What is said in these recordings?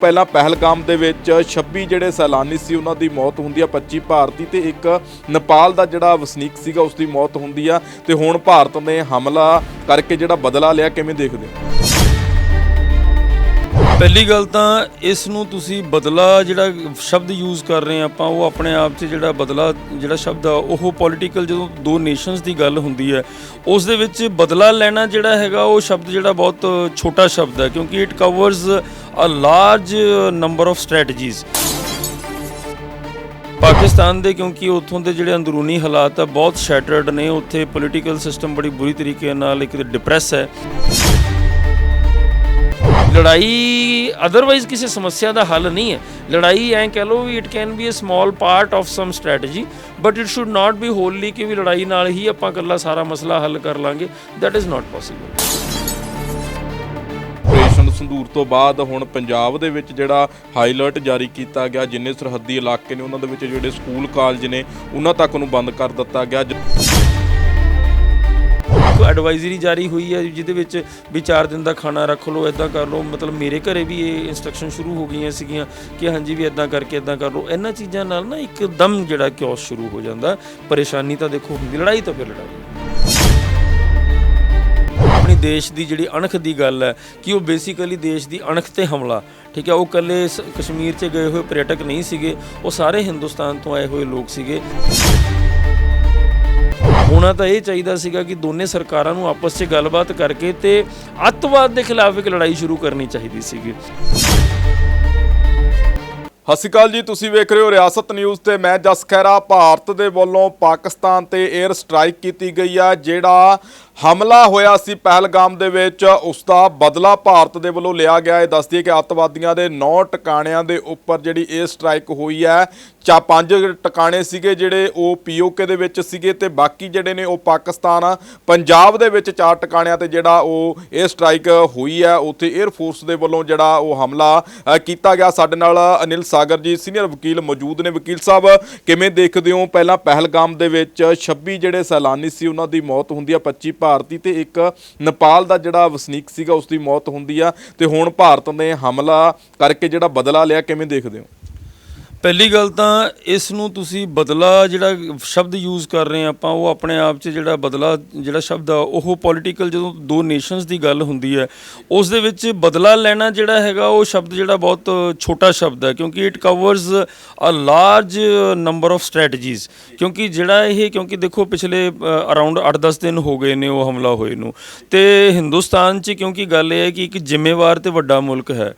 ਪਹਿਲਾਂ ਪਹਿਲਗਾਮ ਦੇ ਵਿੱਚ 26 ਜਿਹੜੇ ਸੈਲਾਨੀ ਸੀ, ਉਹਨਾਂ ਦੀ ਮੌਤ ਹੁੰਦੀ ਆ 25 ਭਾਰਤੀ ਤੇ ਇੱਕ ਨੇਪਾਲ ਦਾ ਜਿਹੜਾ ਵਸਨੀਕ ਸੀਗਾ, ਉਸ ਦੀ ਮੌਤ ਹੁੰਦੀ ਆ। ਤੇ ਹੁਣ ਭਾਰਤ ਨੇ ਹਮਲਾ ਕਰਕੇ ਜਿਹੜਾ ਬਦਲਾ ਲਿਆ, ਕਿਵੇਂ ਦੇਖਦੇ ਹੋ? ਪਹਿਲੀ ਗੱਲ ਤਾਂ ਇਸ ਨੂੰ ਤੁਸੀਂ ਬਦਲਾ ਜਿਹੜਾ ਸ਼ਬਦ ਯੂਜ਼ ਕਰ ਰਹੇ ਆ ਆਪਾਂ, ਉਹ ਆਪਣੇ ਆਪ 'ਚ ਜਿਹੜਾ ਬਦਲਾ, ਜਿਹੜਾ ਸ਼ਬਦ ਆ, ਉਹ ਪੋਲੀਟੀਕਲ ਜਦੋਂ ਦੋ ਨੇਸ਼ਨਸ ਦੀ ਗੱਲ ਹੁੰਦੀ ਹੈ, ਉਸ ਦੇ ਵਿੱਚ ਬਦਲਾ ਲੈਣਾ ਜਿਹੜਾ ਹੈਗਾ, ਉਹ ਸ਼ਬਦ ਜਿਹੜਾ ਬਹੁਤ ਛੋਟਾ ਸ਼ਬਦ ਹੈ, ਕਿਉਂਕਿ it covers a large number of strategies Pakistan ਦੇ ਕਿਉਂਕਿ ਉੱਥੋਂ ਦੇ ਜਿਹੜੇ ਅੰਦਰੂਨੀ ਹਾਲਾਤ ਆ, ਬਹੁਤ ਸ਼ੈਟਰਡ ਨੇ, ਉੱਥੇ ਪੋਲੀਟੀਕਲ ਸਿਸਟਮ ਬੜੀ ਬੁਰੀ ਤਰੀਕੇ ਨਾਲ ਇੱਕ ਡਿਪਰੈਸ ਹੈ। ਲੜਾਈ ਅਦਰਵਾਈਜ਼ ਕਿਸੇ ਸਮੱਸਿਆ ਦਾ ਹੱਲ ਨਹੀਂ ਹੈ। ਲੜਾਈ ਐਂ ਕਹਿ ਲਓ ਵੀ it can be a small part of some strategy but it should not be wholly ਕਿ ਵੀ ਲੜਾਈ ਨਾਲ ਹੀ ਆਪਾਂ ਇਕੱਲਾ ਸਾਰਾ ਮਸਲਾ ਹੱਲ ਕਰ ਲਾਂਗੇ। That is not possible operation Sindoor ਤੋਂ ਬਾਅਦ ਹੁਣ ਪੰਜਾਬ ਦੇ ਵਿੱਚ ਜਿਹੜਾ ਹਾਈ ਅਲਰਟ ਜਾਰੀ ਕੀਤਾ ਗਿਆ, ਜਿੰਨੇ ਸਰਹੱਦੀ ਇਲਾਕੇ ਨੇ ਉਹਨਾਂ ਦੇ ਵਿੱਚ ਜਿਹੜੇ ਸਕੂਲ ਕਾਲਜ ਨੇ, ਉਹਨਾਂ ਤੱਕ ਨੂੰ ਬੰਦ ਕਰ ਦਿੱਤਾ ਗਿਆ। ਜ- ਐਡਵਾਈਜ਼ਰੀ ਜਾਰੀ ਹੋਈ ਹੈ, ਜਿਹਦੇ ਵਿੱਚ ਵੀ 4 ਦਿਨ ਦਾ ਖਾਣਾ ਰੱਖ ਲਓ ਇਦਾਂ ਕਰ ਲਓ। ਮਤਲਬ ਮੇਰੇ ਘਰੇ ਵੀ ਇਹ ਇਨਸਟਰਕਸ਼ਨ ਸ਼ੁਰੂ ਹੋ ਗਈਆਂ ਸੀਗੀਆਂ ਕਿ ਹਾਂਜੀ ਵੀ ਇਦਾਂ ਕਰਕੇ ਇਦਾਂ ਕਰ ਲਓ। ਇਹਨਾਂ ਚੀਜ਼ਾਂ ਨਾਲ ਨਾ ਇੱਕਦਮ ਜਿਹੜਾ ਕਿਓਸ ਸ਼ੁਰੂ ਹੋ ਜਾਂਦਾ। ਪਰੇਸ਼ਾਨੀ ਤਾਂ ਦੇਖੋ ਹੁੰਦੀ, ਲੜਾਈ ਤਾਂ ਫਿਰ ਲੜਾਈ। ਆਪਣੀ ਦੇਸ਼ ਦੀ ਜਿਹੜੀ ਅਣਖ ਦੀ ਗੱਲ ਹੈ ਕਿ ਉਹ ਬੇਸਿਕਲੀ ਦੇਸ਼ ਦੀ ਅਣਖ ਤੇ ਹਮਲਾ। ਠੀਕ ਹੈ, ਉਹ ਕੱਲੇ ਕਸ਼ਮੀਰ 'ਚ ਗਏ ਹੋਏ ਪਰਯਟਕ ਨਹੀਂ ਸੀਗੇ, ਉਹ ਸਾਰੇ ਹਿੰਦੁਸਤਾਨ ਤੋਂ ਆਏ ਹੋਏ ਲੋਕ ਸੀਗੇ। ਹੋਣਾ ਤਾਂ ਇਹ ਚਾਹੀਦਾ ਸੀਗਾ ਕਿ ਦੋਨੇ ਸਰਕਾਰਾਂ ਨੂੰ ਆਪਸ 'ਚ ਗੱਲਬਾਤ ਕਰਕੇ ਤੇ ਅੱਤਵਾਦ ਦੇ ਖਿਲਾਫ ਇੱਕ ਲੜਾਈ ਸ਼ੁਰੂ ਕਰਨੀ ਚਾਹੀਦੀ ਸੀਗੀ। ਸਤਿ ਸ਼੍ਰੀ ਅਕਾਲ ਜੀ, ਤੁਸੀਂ ਵੇਖ ਰਹੇ ਹੋ ਰਿਆਸਤ ਨਿਊਜ਼ ਤੇ ਮੈਂ ਜਸ ਖੈਰਾ ਭਾਰਤ ਦੇ ਵੱਲੋਂ ਪਾਕਿਸਤਾਨ ਤੇ 에ਅਰ ਸਟ੍ਰਾਈਕ ਕੀਤੀ ਗਈ ਆ, ਜਿਹੜਾ ਹਮਲਾ ਹੋਇਆ ਸੀ ਪਹਿਲਗਾਮ ਦੇ ਵਿੱਚ। ਉਸ ਦਾ ਬਦਲਾ ਭਾਰਤ ਦੇ ਵੱਲੋਂ ਲਿਆ ਗਿਆ। ਹੈ ਦੱਸਦੀ ਹੈ ਕਿ ਅੱਤਵਾਦੀਆਂ ਦੇ 9 ਟਿਕਾਣਿਆਂ ਦੇ ਉੱਪਰ ਜਿਹੜੀ ਇਹ ਸਟ੍ਰਾਈਕ ਹੋਈ ਹੈ ਚਾ ਪੰਜ ਟਿਕਾਣੇ ਸੀਗੇ ਜਿਹੜੇ ਉਹ ਪੀਓਕੇ ਦੇ ਵਿੱਚ ਸੀਗੇ ਤੇ ਬਾਕੀ ਜਿਹੜੇ ਨੇ ਉਹ ਪਾਕਿਸਤਾਨ, ਪੰਜਾਬ ਦੇ ਵਿੱਚ ਚਾਰ ਟਿਕਾਣਿਆਂ ਤੇ ਜਿਹੜਾ ਉਹ ਇਹ ਸਟ੍ਰਾਈਕ ਹੋਈ ਹੈ। ਉੱਥੇ 에ਅਰ ਫੋਰਸ ਦੇ ਵੱਲੋਂ ਜਿਹੜਾ ਉਹ ਹਮਲਾ ਕੀਤਾ ਗਿਆ। ਸਾਡੇ ਨਾਲ ਅਨਿਲ ਸਾਗਰ ਜੀ, ਸੀਨੀਅਰ ਵਕੀਲ ਮੌਜੂਦ ਨੇ। ਵਕੀਲ ਸਾਹਿਬ, ਕਿਵੇਂ ਦੇਖਦੇ ਹੋ? ਪਹਿਲਾਂ ਪਹਿਲਗਾਮ ਦੇ ਵਿੱਚ 26 ਜਿਹੜੇ ਸੈਲਾਨੀ ਸੀ, ਉਹਨਾਂ ਦੀ ਮੌਤ ਹੁੰਦੀ ਹੈ 25 ਭਾਰਤੀ ਤੇ ਇੱਕ ਨੇਪਾਲ ਦਾ ਜਿਹੜਾ ਵਸਨੀਕ ਸੀਗਾ ਉਸ ਦੀ ਮੌਤ ਹੁੰਦੀ ਆ। ਤੇ ਹੁਣ ਭਾਰਤ ਨੇ ਹਮਲਾ ਕਰਕੇ ਜਿਹੜਾ ਬਦਲਾ ਲਿਆ, ਕਿਵੇਂ ਦੇਖਦੇ ਹੋ? ਪਹਿਲੀ ਗੱਲ ਤਾਂ ਇਸ ਨੂੰ ਤੁਸੀਂ ਬਦਲਾ ਜਿਹੜਾ ਸ਼ਬਦ ਯੂਜ਼ ਕਰ ਰਹੇ ਆ ਆਪਾਂ, ਉਹ ਆਪਣੇ ਆਪ 'ਚ ਜਿਹੜਾ ਬਦਲਾ, ਜਿਹੜਾ ਸ਼ਬਦ ਆ, ਉਹ ਪੋਲੀਟੀਕਲ ਜਦੋਂ ਦੋ ਨੇਸ਼ਨਸ ਦੀ ਗੱਲ ਹੁੰਦੀ ਹੈ, ਉਸ ਦੇ ਵਿੱਚ ਬਦਲਾ ਲੈਣਾ ਜਿਹੜਾ ਹੈਗਾ, ਉਹ ਸ਼ਬਦ ਜਿਹੜਾ ਬਹੁਤ ਛੋਟਾ ਸ਼ਬਦ ਹੈ, ਕਿਉਂਕਿ it covers a large number of strategies ਕਿਉਂਕਿ ਜਿਹੜਾ ਇਹ, ਕਿਉਂਕਿ ਦੇਖੋ ਪਿਛਲੇ ਅਰਾਊਂਡ 8-10 ਦਿਨ ਹੋ ਗਏ ਨੇ ਉਹ ਹਮਲਾ ਹੋਏ ਨੂੰ, ਤੇ ਹਿੰਦੁਸਤਾਨ 'ਚ ਕਿਉਂਕਿ ਗੱਲ ਇਹ ਹੈ ਕਿ ਇੱਕ ਜ਼ਿੰਮੇਵਾਰ ਤੇ ਵੱਡਾ ਮੁਲਕ ਹੈ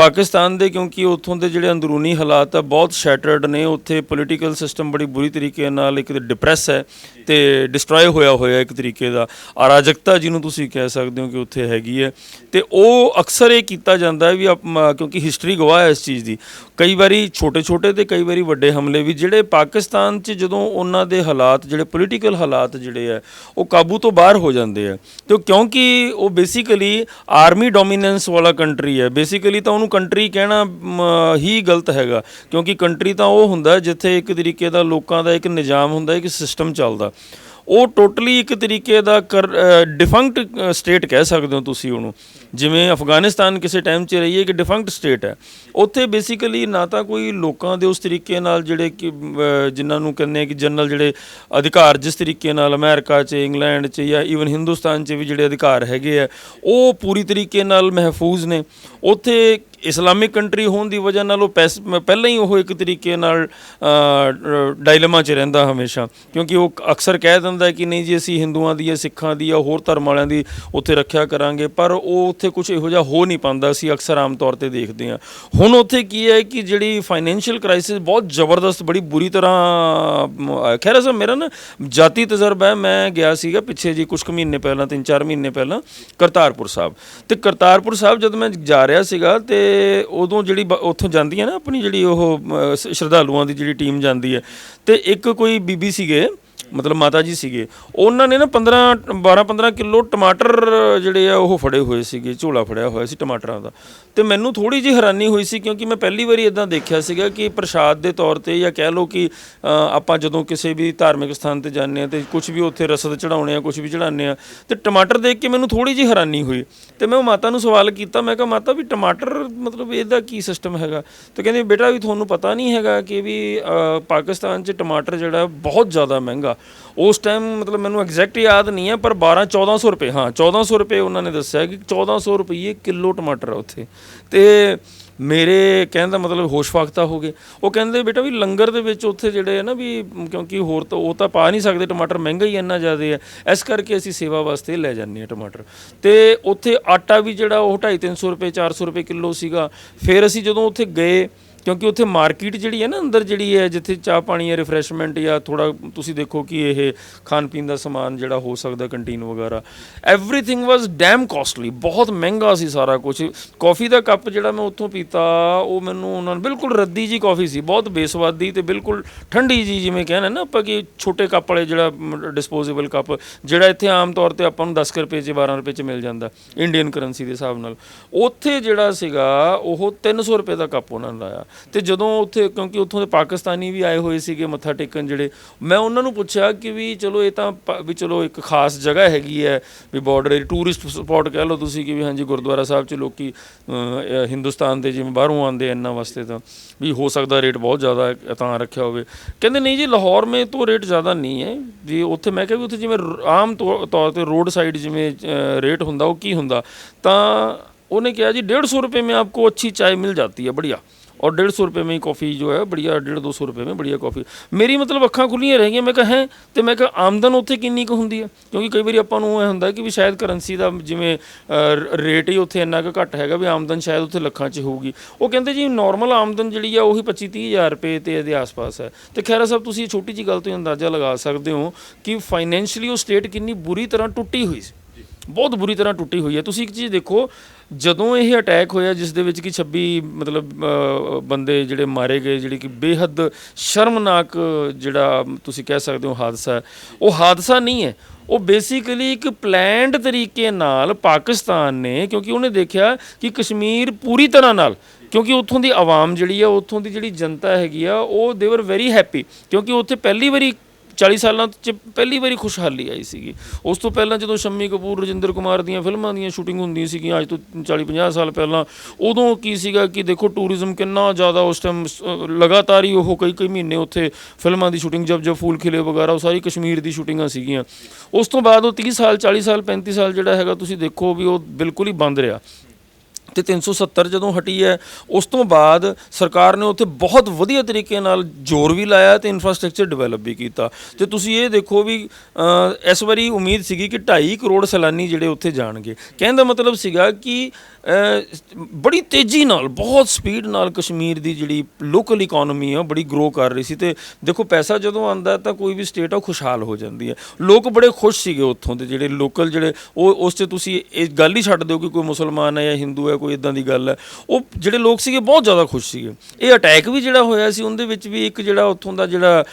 ਪਾਕਿਸਤਾਨ ਦੇ, ਕਿਉਂਕਿ ਉੱਥੋਂ ਦੇ ਜਿਹੜੇ ਅੰਦਰੂਨੀ ਹਾਲਾਤ ਆ, ਬਹੁਤ ਸ਼ੈਟਰਡ ਨੇ। ਉੱਥੇ ਪੋਲੀਟੀਕਲ ਸਿਸਟਮ ਬੜੀ ਬੁਰੀ ਤਰੀਕੇ ਨਾਲ ਇੱਕ ਡਿਪਰੈਸ ਹੈ ਤੇ ਡਿਸਟਰੋਏ ਹੋਇਆ ਹੋਇਆ ਇੱਕ ਤਰੀਕੇ ਦਾ। ਅਰਾਜਕਤਾ ਜਿਹਨੂੰ ਤੁਸੀਂ ਕਹਿ ਸਕਦੇ ਹੋ ਕਿ ਉੱਥੇ ਹੈਗੀ ਹੈ। ਤੇ ਉਹ ਅਕਸਰ ਇਹ ਕੀਤਾ ਜਾਂਦਾ ਵੀ ਆਪ- ਕਿਉਂਕਿ ਹਿਸਟਰੀ ਗਵਾਹ ਹੈ ਇਸ ਚੀਜ਼ ਦੀ। ਕਈ ਵਾਰੀ ਛੋਟੇ ਛੋਟੇ ਤੇ ਕਈ ਵਾਰੀ ਵੱਡੇ ਹਮਲੇ ਵੀ, ਜਿਹੜੇ ਪਾਕਿਸਤਾਨ 'ਚ ਜਦੋਂ ਉਹਨਾਂ ਦੇ ਹਾਲਾਤ, ਜਿਹੜੇ ਪੋਲੀਟੀਕਲ ਹਾਲਾਤ ਜਿਹੜੇ ਆ ਉਹ ਕਾਬੂ ਤੋਂ ਬਾਹਰ ਹੋ ਜਾਂਦੇ ਆ। ਤੇ ਉਹ ਕਿਉਂਕਿ ਉਹ ਬੇਸਿਕਲੀ ਆਰਮੀ ਡੋਮੀਨੈਂਸ ਵਾਲਾ ਕੰਟਰੀ ਹੈ। ਬੇਸਿਕਲੀ ਤਾਂ ਉਹਨੂੰ ਕੰਟਰੀ ਕਹਿਣਾ ਹੀ ਗਲਤ ਹੈਗਾ। ਕਿਉਂਕਿ ਕੰਟਰੀ ਤਾਂ ਉਹ ਹੁੰਦਾ ਜਿੱਥੇ ਇੱਕ ਤਰੀਕੇ ਦਾ ਲੋਕਾਂ ਦਾ ਇੱਕ ਨਿਜ਼ਾਮ ਹੁੰਦਾ ਇੱਕ ਸਿਸਟਮ ਚੱਲਦਾ। ਉਹ ਟੋਟਲੀ ਇੱਕ ਤਰੀਕੇ ਦਾ ਡਿਫੰਕਟ ਸਟੇਟ ਕਹਿ ਸਕਦੇ ਹੋ ਤੁਸੀਂ ਉਹਨੂੰ। ਜਿਵੇਂ ਅਫਗਾਨਿਸਤਾਨ ਕਿਸੇ ਟਾਈਮ 'ਚ ਰਹੀ ਹੈ ਕਿ ਡਿਫੰਕਟ ਸਟੇਟ ਹੈ। ਉੱਥੇ ਬੇਸਿਕਲੀ ਨਾ ਤਾਂ ਕੋਈ ਲੋਕਾਂ ਦੇ ਉਸ ਤਰੀਕੇ ਨਾਲ ਜਿਹੜੇ ਕਿ ਅਹ, ਜਿਨ੍ਹਾਂ ਨੂੰ ਕਹਿੰਦੇ ਆ ਕਿ ਜਨਰਲ ਜਿਹੜੇ ਅਧਿਕਾਰ ਜਿਸ ਤਰੀਕੇ ਨਾਲ ਅਮਰੀਕਾ 'ਚ ਇੰਗਲੈਂਡ 'ਚ ਜਾਂ ਈਵਨ ਹਿੰਦੁਸਤਾਨ 'ਚ ਵੀ ਜਿਹੜੇ ਅਧਿਕਾਰ ਹੈਗੇ ਆ ਉਹ ਪੂਰੀ ਤਰੀਕੇ ਨਾਲ ਮਹਿਫੂਜ਼ ਨੇ। ਉੱਥੇ ਇਸਲਾਮਿਕ ਕੰਟਰੀ ਹੋਣ ਦੀ ਵਜ੍ਹਾ ਨਾਲ ਉਹ ਪੈਸ- ਮ- ਪਹਿਲਾਂ ਹੀ ਉਹ ਇੱਕ ਤਰੀਕੇ ਨਾਲ ਡਾਇਲੇਮਾ 'ਚ ਰਹਿੰਦਾ ਹਮੇਸ਼ਾ। ਕਿਉਂਕਿ ਉਹ ਅਕਸਰ ਕਹਿ ਦਿੰਦਾ ਕਿ ਨਹੀਂ ਜੀ ਅਸੀਂ ਹਿੰਦੂਆਂ ਦੀ ਜਾਂ ਸਿੱਖਾਂ ਦੀ ਜਾਂ ਹੋਰ ਧਰਮ ਵਾਲਿਆਂ ਦੀ ਉੱਥੇ ਰੱਖਿਆ ਕਰਾਂਗੇ। ਪਰ ਉਹ ਉੱਥੇ ਕੁਝ ਇਹੋ ਜਿਹਾ ਹੋ ਨਹੀਂ ਪਾਉਂਦਾ ਅਸੀਂ ਅਕਸਰ ਆਮ ਤੌਰ ਤੇ ਦੇਖਦੇ ਹਾਂ। ਹੁਣ ਉੱਥੇ ਕੀ ਹੈ ਕਿ ਜਿਹੜੀ ਫਾਈਨੈਂਸ਼ੀਅਲ ਕ੍ਰਾਈਸਿਸ ਬਹੁਤ ਜ਼ਬਰਦਸਤ ਬੜੀ ਬੁਰੀ ਤਰ੍ਹਾਂ ਮ, ਅ, ਖੈਰ ਅਸਲ ਮੇਰਾ ਨਾ ਜਾਤੀ ਤਜਰਬਾ ਹੈ ਮੈਂ ਗਿਆ ਸੀਗਾ ਪਿੱਛੇ ਜੀ ਕੁਝ ਕੁ ਮਹੀਨੇ ਪਹਿਲਾਂ 3-4 ਮਹੀਨੇ ਪਹਿਲਾਂ ਕਰਤਾਰਪੁਰ ਸਾਹਿਬ। ਤੇ ਕਰਤਾਰਪੁਰ ਸਾਹਿਬ ਜਦ ਮੈਂ ਜਾ ਰਿਹਾ ਸੀਗਾ ਤੇ ਉਦੋਂ ਜਿਹੜੀ ਬ- ਉੱਥੋਂ ਜਾਂਦੀ ਹੈ ਨਾ ਆਪਣੀ ਜਿਹੜੀ ਉਹ ਅ, ਸ- ਸ਼ਰਧਾਲੂਆਂ ਦੀ ਜਿਹੜੀ ਟੀਮ ਜਾਂਦੀ ਹੈ। ਤੇ ਇੱਕ ਕੋਈ ਬੀਬੀ ਸੀਗੇ ਮਤਲਬ ਮਾਤਾ ਜੀ ਸੀਗੇ ਉਹਨਾਂ ਨੇ ਨਾ 15 12 15 ਕਿਲੋ ਟਮਾਟਰ ਜਿਹੜੇ ਆ ਉਹ ਫੜੇ ਹੋਏ ਸੀਗੇ ਝੋਲਾ ਫੜਿਆ ਹੋਇਆ ਸੀ ਟਮਾਟਰਾਂ ਦਾ। ਤੇ ਮੈਨੂੰ ਥੋੜੀ ਜਿਹੀ ਹੈਰਾਨੀ ਹੋਈ ਸੀ ਕਿਉਂਕਿ ਮੈਂ ਪਹਿਲੀ ਵਾਰੀ ਇਦਾਂ ਦੇਖਿਆ ਸੀਗਾ ਕਿ ਪ੍ਰਸ਼ਾਦ ਦੇ ਤੌਰ ਤੇ ਜਾਂ ਕਹਿ ਲਓ ਕਿ ਆਪਾਂ ਜਦੋਂ ਕਿਸੇ ਵੀ ਧਾਰਮਿਕ ਸਥਾਨ ਤੇ ਜਾਂਦੇ ਆ ਤੇ ਕੁਝ ਵੀ ਉੱਥੇ ਰਸਦ ਚੜਾਉਣੇ ਆ ਕੁਝ ਵੀ ਚੜਾਉਂਦੇ ਆ ਤੇ ਟਮਾਟਰ ਦੇਖ ਕੇ ਮੈਨੂੰ ਥੋੜੀ ਜਿਹੀ ਹੈਰਾਨੀ ਹੋਈ। ਤੇ ਮੈਂ ਉਹ ਮਾਤਾ ਨੂੰ ਸਵਾਲ ਕੀਤਾ, ਮੈਂ ਕਿਹਾ, ਮਾਤਾ ਵੀ ਟਮਾਟਰ ਮਤਲਬ ਇਹਦਾ ਕੀ ਸਿਸਟਮ ਹੈਗਾ? ਤੇ ਕਹਿੰਦੇ, ਬੇਟਾ ਵੀ ਤੁਹਾਨੂੰ ਪਤਾ ਨਹੀਂ ਹੈਗਾ ਕਿ ਵੀ ਪਾਕਿਸਤਾਨ 'ਚ ਟਮਾਟਰ ਜਿਹੜਾ ਬਹੁਤ ਜ਼ਿਆਦਾ ਮਹਿੰਗਾ। ਉਸ ਟਾਈਮ ਮਤਲਬ ਮੈਨੂੰ ਐਗਜ਼ੈਕਟ ਯਾਦ ਨਹੀਂ ਹੈ, ਪਰ 12 1400 ਰੁਪਏ, ਹਾਂ 1400 ਰੁਪਏ ਉਹਨਾਂ ਨੇ ਦੱਸਿਆ ਕਿ 1400 ਰੁਪਏ ਕਿਲੋ ਟਮਾਟਰ ਆ ਉੱਥੇ। ਤੇ ਮੇਰੇ ਕਹਿਣ ਦਾ ਮਤਲਬ ਹੋਸ਼ ਫਾਕਤਾ ਹੋ ਗਏ। ਉਹ ਕਹਿੰਦੇ, ਬੇਟਾ ਵੀ ਲੰਗਰ ਦੇ ਵਿੱਚ ਉੱਥੇ ਜਿਹੜੇ ਹੈ ਨਾ ਵੀ, ਕਿਉਂਕਿ ਹੋਰ ਤਾਂ, ਉਹ ਤਾਂ ਪਾ ਨਹੀਂ ਸਕਦੇ, ਟਮਾਟਰ ਮਹਿੰਗਾ ਹੀ ਇੰਨਾ ਜ਼ਿਆਦਾ ਹੈ। ਇਸ ਕਰਕੇ ਅਸੀਂ ਸੇਵਾ ਵਾਸਤੇ ਲੈ ਜਾਂਦੇ ਹਾਂ ਟਮਾਟਰ। ਤੇ ਉੱਥੇ ਆਟਾ ਵੀ ਜਿਹੜਾ ਉਹ 250 300 ਰੁਪਏ 400 ਰੁਪਏ ਕਿਲੋ ਸੀਗਾ। ਫਿਰ ਅਸੀਂ ਜਦੋਂ ਉੱਥੇ ਗਏ ਕਿਉਂਕਿ ਉੱਥੇ ਮਾਰਕੀਟ ਜਿਹੜੀ ਹੈ ਨਾ ਅੰਦਰ ਜਿਹੜੀ ਹੈ, ਜਿੱਥੇ ਚਾਹ ਪਾਣੀ ਹੈ ਰਿਫਰੈਸ਼ਮੈਂਟ ਜਾਂ ਥੋੜਾ ਤੁਸੀਂ ਦੇਖੋ ਕਿ ਇਹ ਖਾਣ ਪੀਣ ਦਾ ਸਮਾਨ ਜਿਹੜਾ ਹੋ ਸਕਦਾ ਕੰਟੀਨ ਵਗੈਰਾ। ਐਵਰੀਥਿੰਗ ਵਾਸ ਡੈਮ ਕਾਸਟਲੀ ਬਹੁਤ ਮਹਿੰਗਾ ਸੀ ਸਾਰਾ ਕੁਝ ਕਾਫੀ ਦਾ ਕੱਪ ਜਿਹੜਾ ਮੈਂ ਉੱਥੋਂ ਪੀਤਾ, ਉਹ ਮੈਨੂੰ ਉਹਨਾਂ ਨੇ ਬਿਲਕੁਲ ਰੱਦੀ ਜੀ ਕਾਫੀ ਸੀ, ਬਹੁਤ ਬੇਸਵਾਦੀ ਤੇ ਬਿਲਕੁਲ ਠੰਡੀ ਜੀ ਜਿਵੇਂ ਕਹਿੰਦੇ ਨਾ ਆਪਾਂ ਕਿ ਛੋਟੇ ਕੱਪ ਵਾਲੇ ਜਿਹੜਾ ਡਿਸਪੋਜ਼ੇਬਲ ਕੱਪ ਜਿਹੜਾ ਇੱਥੇ ਆਮ ਤੌਰ ਤੇ ਆਪਾਂ ਨੂੰ 10 ਕੁ ਰੁਪਏ 'ਚ 12 ਰੁਪਏ 'ਚ ਮਿਲ ਜਾਂਦਾ ਇੰਡੀਅਨ ਕਰੰਸੀ ਦੇ ਹਿਸਾਬ ਨਾਲ। ਉੱਥੇ ਜਿਹੜਾ ਸੀਗਾ, ਉਹ 300 ਰੁਪਏ ਦਾ ਕੱਪ ਉਹਨਾਂ ਨੇ ਲਾਇਆ। ਤੇ ਜਦੋਂ ਉੱਥੇ ਕਿਉਂਕਿ ਉੱਥੋਂ ਦੇ ਪਾਕਿਸਤਾਨੀ ਵੀ ਆਏ ਹੋਏ ਸੀਗੇ ਮੱਥਾ ਟੇਕਣ ਜਿਹੜੇ ਮੈਂ ਉਹਨਾਂ ਨੂੰ ਪੁੱਛਿਆ ਕਿ ਵੀ ਚਲੋ ਇਹ ਤਾਂ ਪ- ਵੀ ਚਲੋ ਇੱਕ ਖਾਸ ਜਗ੍ਹਾ ਹੈਗੀ ਹੈ ਵੀ ਬਾਰਡਰ ਟੂਰਿਸਟ ਸਪੌਟ ਕਹਿ ਲਓ ਤੁਸੀਂ ਕਿ ਵੀ ਹਾਂਜੀ ਗੁਰਦੁਆਰਾ ਸਾਹਿਬ 'ਚ ਲੋਕੀ ਹਿੰਦੁਸਤਾਨ ਦੇ ਜਿਵੇਂ ਬਾਹਰੋਂ ਆਉਂਦੇ ਆ ਇਹਨਾਂ ਵਾਸਤੇ ਤਾਂ ਵੀ ਹੋ ਸਕਦਾ ਰੇਟ ਬਹੁਤ ਜ਼ਿਆਦਾ ਹੈ, ਤਾਂ ਰੱਖਿਆ ਹੋਵੇ। ਕਹਿੰਦੇ ਨਹੀਂ ਜੀ ਲਾਹੌਰ ਮੇ ਤੋਂ ਰੇਟ ਜ਼ਿਆਦਾ ਨਹੀਂ ਹੈ ਜੀ ਉੱਥੇ ਮੈਂ ਕਿਹਾ ਵੀ ਉੱਥੇ ਜਿਵੇਂ ਰ- ਆਮ ਤੌ- ਤੌਰ ਤੇ ਰੋਡ ਸਾਈਡ ਜਿਵੇਂ ਰੇਟ ਹੁੰਦਾ ਉਹ ਕੀ ਹੁੰਦਾ? ਤਾਂ ਉਹਨੇ ਕਿਹਾ ਜੀ 150 ਰੁਪਏ ਮੇ ਆਪਕੋ ਅੱਛੀ ਚਾय ਮਿਲ ਜਾਂਦੀ ਹੈ ਬੜੀਆ। और डेढ़ सौ रुपये में ही कॉफ़ी जो है बढ़िया डेढ़ दो सौ रुपये में बढ़िया ਕੌਫੀ ਮੇਰੀ ਮਤਲਬ ਅੱਖਾਂ ਖੁੱਲੀਆਂ ਰਹਿ ਗਈਆਂ ਮੈਂ ਕਿਹਾ ਹੈ ਤੇ ਮੈਂ ਕਿਹਾ ਆਮਦਨ ਉੱਥੇ ਕਿੰਨੀ ਕੁ ਹੁੰਦੀ ਹੈ ਕਿਉਂਕਿ ਕਈ ਵਾਰੀ ਆਪਾਂ ਨੂੰ ਇਹ ਹੁੰਦਾ ਕਿ ਵੀ ਸ਼ਾਇਦ ਕਰੰਸੀ ਦਾ ਜਿਵੇਂ ਰੇਟ ਹੀ ਉੱਥੇ ਇੰਨਾ ਕੁ ਘੱਟ ਹੈਗਾ ਵੀ ਆਮਦਨ ਸ਼ਾਇਦ ਉੱਥੇ ਲੱਖਾਂ 'ਚ ਹੋਊਗੀ ਉਹ ਕਹਿੰਦੇ ਜੀ ਨਾਰਮਲ ਆਮਦਨ ਜਿਹੜੀ ਆ ਉਹੀ 25 30 ਹਜ਼ਾਰ ਰੁਪਏ ਤੇ ਇਹਦੇ ਆਸ-ਪਾਸ ਹੈ ਤੇ ਖੈਰਾ ਸਾਹਿਬ ਤੁਸੀਂ ਇਹ ਛੋਟੀ ਜੀ ਗੱਲ ਤੋਂ ਹੀ ਅੰਦਾਜ਼ਾ ਲਗਾ ਸਕਦੇ ਹੋ ਕਿ ਫਾਈਨੈਂਸ਼ੀਅਲੀ ਉਹ ਸਟੇਟ ਕਿੰਨੀ ਬੁਰੀ ਤਰ੍ਹਾਂ ਟੁੱਟੀ ਹੋਈ ਸੀ ਬਹੁਤ ਬੁਰੀ ਤਰ੍ਹਾਂ ਟੁੱਟੀ ਹੋਈ ਹੈ। ਤੁਸੀਂ ਇੱਕ ਚੀਜ਼ ਦੇਖੋ, ਜਦੋਂ ਇਹ ਅਟੈਕ ਹੋਇਆ, ਜਿਸ ਦੇ ਵਿੱਚ ਕਿ 26 ਮਤਲਬ ਬੰਦੇ ਜਿਹੜੇ ਮਾਰੇ ਗਏ, ਜਿਹੜੀ ਕਿ ਬੇਹੱਦ ਸ਼ਰਮਨਾਕ, ਜਿਹੜਾ ਤੁਸੀਂ ਕਹਿ ਸਕਦੇ ਹੋ ਹਾਦਸਾ ਉਹ ਹਾਦਸਾ ਨਹੀਂ ਹੈ। ਉਹ ਬੇਸਿਕਲੀ ਇੱਕ ਪਲੈਨਡ ਤਰੀਕੇ ਨਾਲ ਪਾਕਿਸਤਾਨ ਨੇ, ਕਿਉਂਕਿ ਉਹਨੇ ਦੇਖਿਆ ਕਿ ਕਸ਼ਮੀਰ ਪੂਰੀ ਤਰ੍ਹਾਂ ਨਾਲ, ਕਿਉਂਕਿ ਉੱਥੋਂ ਦੀ ਆਵਾਮ ਜਿਹੜੀ ਆ, ਉੱਥੋਂ ਦੀ ਜਿਹੜੀ ਜਨਤਾ ਹੈਗੀ ਆ, ਉਹ ਦੇ ਵਰ ਵੈਰੀ ਹੈਪੀ ਕਿਉਂਕਿ ਉੱਥੇ ਪਹਿਲੀ ਵਾਰੀ 40 ਸਾਲਾਂ ਚ ਪਹਿਲੀ ਵਾਰੀ ਖੁਸ਼ਹਾਲੀ ਆਈ ਸੀਗੀ। ਉਸ ਤੋਂ ਪਹਿਲਾਂ ਜਦੋਂ ਸ਼ੰਮੀ ਕਪੂਰ, ਰਜਿੰਦਰ ਕੁਮਾਰ ਦੀਆਂ ਫਿਲਮਾਂ ਦੀਆਂ ਸ਼ੂਟਿੰਗ ਹੁੰਦੀਆਂ ਸੀਗੀਆਂ, ਅੱਜ ਤੋਂ 40 50 ਸਾਲ ਪਹਿਲਾਂ, ਉਦੋਂ ਕੀ ਸੀਗਾ ਕਿ ਦੇਖੋ ਟੂਰਿਜ਼ਮ ਕਿੰਨਾ ਜ਼ਿਆਦਾ ਉਸ ਟਾਈਮ ਲਗਾਤਾਰ ਹੀ ਉਹ ਕਈ ਕਈ ਮਹੀਨੇ ਉੱਥੇ ਫਿਲਮਾਂ ਦੀ ਸ਼ੂਟਿੰਗ, ਜਬ ਜਬ ਫੂਲ ਖਿਲੇ ਵਗੈਰਾ, ਉਹ ਸਾਰੀ ਕਸ਼ਮੀਰ ਦੀ ਸ਼ੂਟਿੰਗਾਂ ਸੀਗੀਆਂ। ਉਸ ਤੋਂ ਬਾਅਦ ਉਹ 30 ਸਾਲ 40 ਸਾਲ 35 ਸਾਲ ਜਿਹੜਾ ਹੈਗਾ, ਤੁਸੀਂ ਦੇਖੋ ਵੀ ਉਹ ਬਿਲਕੁਲ ਹੀ ਬੰਦ ਰਿਹਾ। ਤੇ 370 ਜਦੋਂ ਹਟੀ ਹੈ, ਉਸ ਤੋਂ ਬਾਅਦ ਸਰਕਾਰ ਨੇ ਉੱਥੇ ਬਹੁਤ ਵਧੀਆ ਤਰੀਕੇ ਨਾਲ ਜ਼ੋਰ ਵੀ ਲਾਇਆ ਤੇ ਇਨਫਰਾਸਟ੍ਰਕਚਰ ਡਿਵੈਲਪ ਵੀ ਕੀਤਾ। ਤੇ ਤੁਸੀਂ ਇਹ ਦੇਖੋ ਵੀ ਇਸ ਵਾਰੀ ਉਮੀਦ ਸੀਗੀ ਕਿ 2.5 ਕਰੋੜ ਸੈਲਾਨੀ ਜਿਹੜੇ ਉੱਥੇ ਜਾਣਗੇ। ਕਹਿਣ ਦਾ ਮਤਲਬ ਸੀਗਾ ਕਿ ਬੜੀ ਤੇਜ਼ੀ ਨਾਲ, ਬਹੁਤ ਸਪੀਡ ਨਾਲ ਕਸ਼ਮੀਰ ਦੀ ਜਿਹੜੀ ਲੋਕਲ ਇਕਨੋਮੀ ਆ ਬੜੀ ਗਰੋ ਕਰ ਰਹੀ ਸੀ ਤੇ ਦੇਖੋ ਪੈਸਾ ਜਦੋਂ ਆਂਦਾ ਤਾਂ ਕੋਈ ਵੀ ਸਟੇਟ ਆ, ਉਹ ਖੁਸ਼ਹਾਲ ਹੋ ਜਾਂਦੀ ਹੈ। ਲੋਕ ਬੜੇ ਖੁਸ਼ ਸੀਗੇ ਉੱਥੋਂ ਦੇ ਜਿਹੜੇ ਲੋਕਲ ਜਿਹੜੇ, ਉਹ, ਉਸ 'ਚ ਤੁਸੀਂ ਇਹ ਗੱਲ ਹੀ ਛੱਡ ਦਿਓ ਕਿ ਕੋਈ ਮੁਸਲਮਾਨ ਹੈ ਜਾਂ ਹਿੰਦੂ ਹੈ ਕੋਈ ਇਦਾਂ ਦੀ ਗੱਲ ਹੈ। ਉਹ ਜਿਹੜੇ ਲੋਕ ਸੀਗੇ ਬਹੁਤ ਜ਼ਿਆਦਾ ਖੁਸ਼ ਸੀਗੇ। ਇਹ ਅਟੈਕ ਵੀ ਜਿਹੜਾ ਹੋਇਆ ਸੀ, ਉਹਦੇ ਵਿੱਚ ਵੀ ਇੱਕ ਜਿਹੜਾ ਉੱਥੋਂ ਦਾ ਜਿਹੜਾ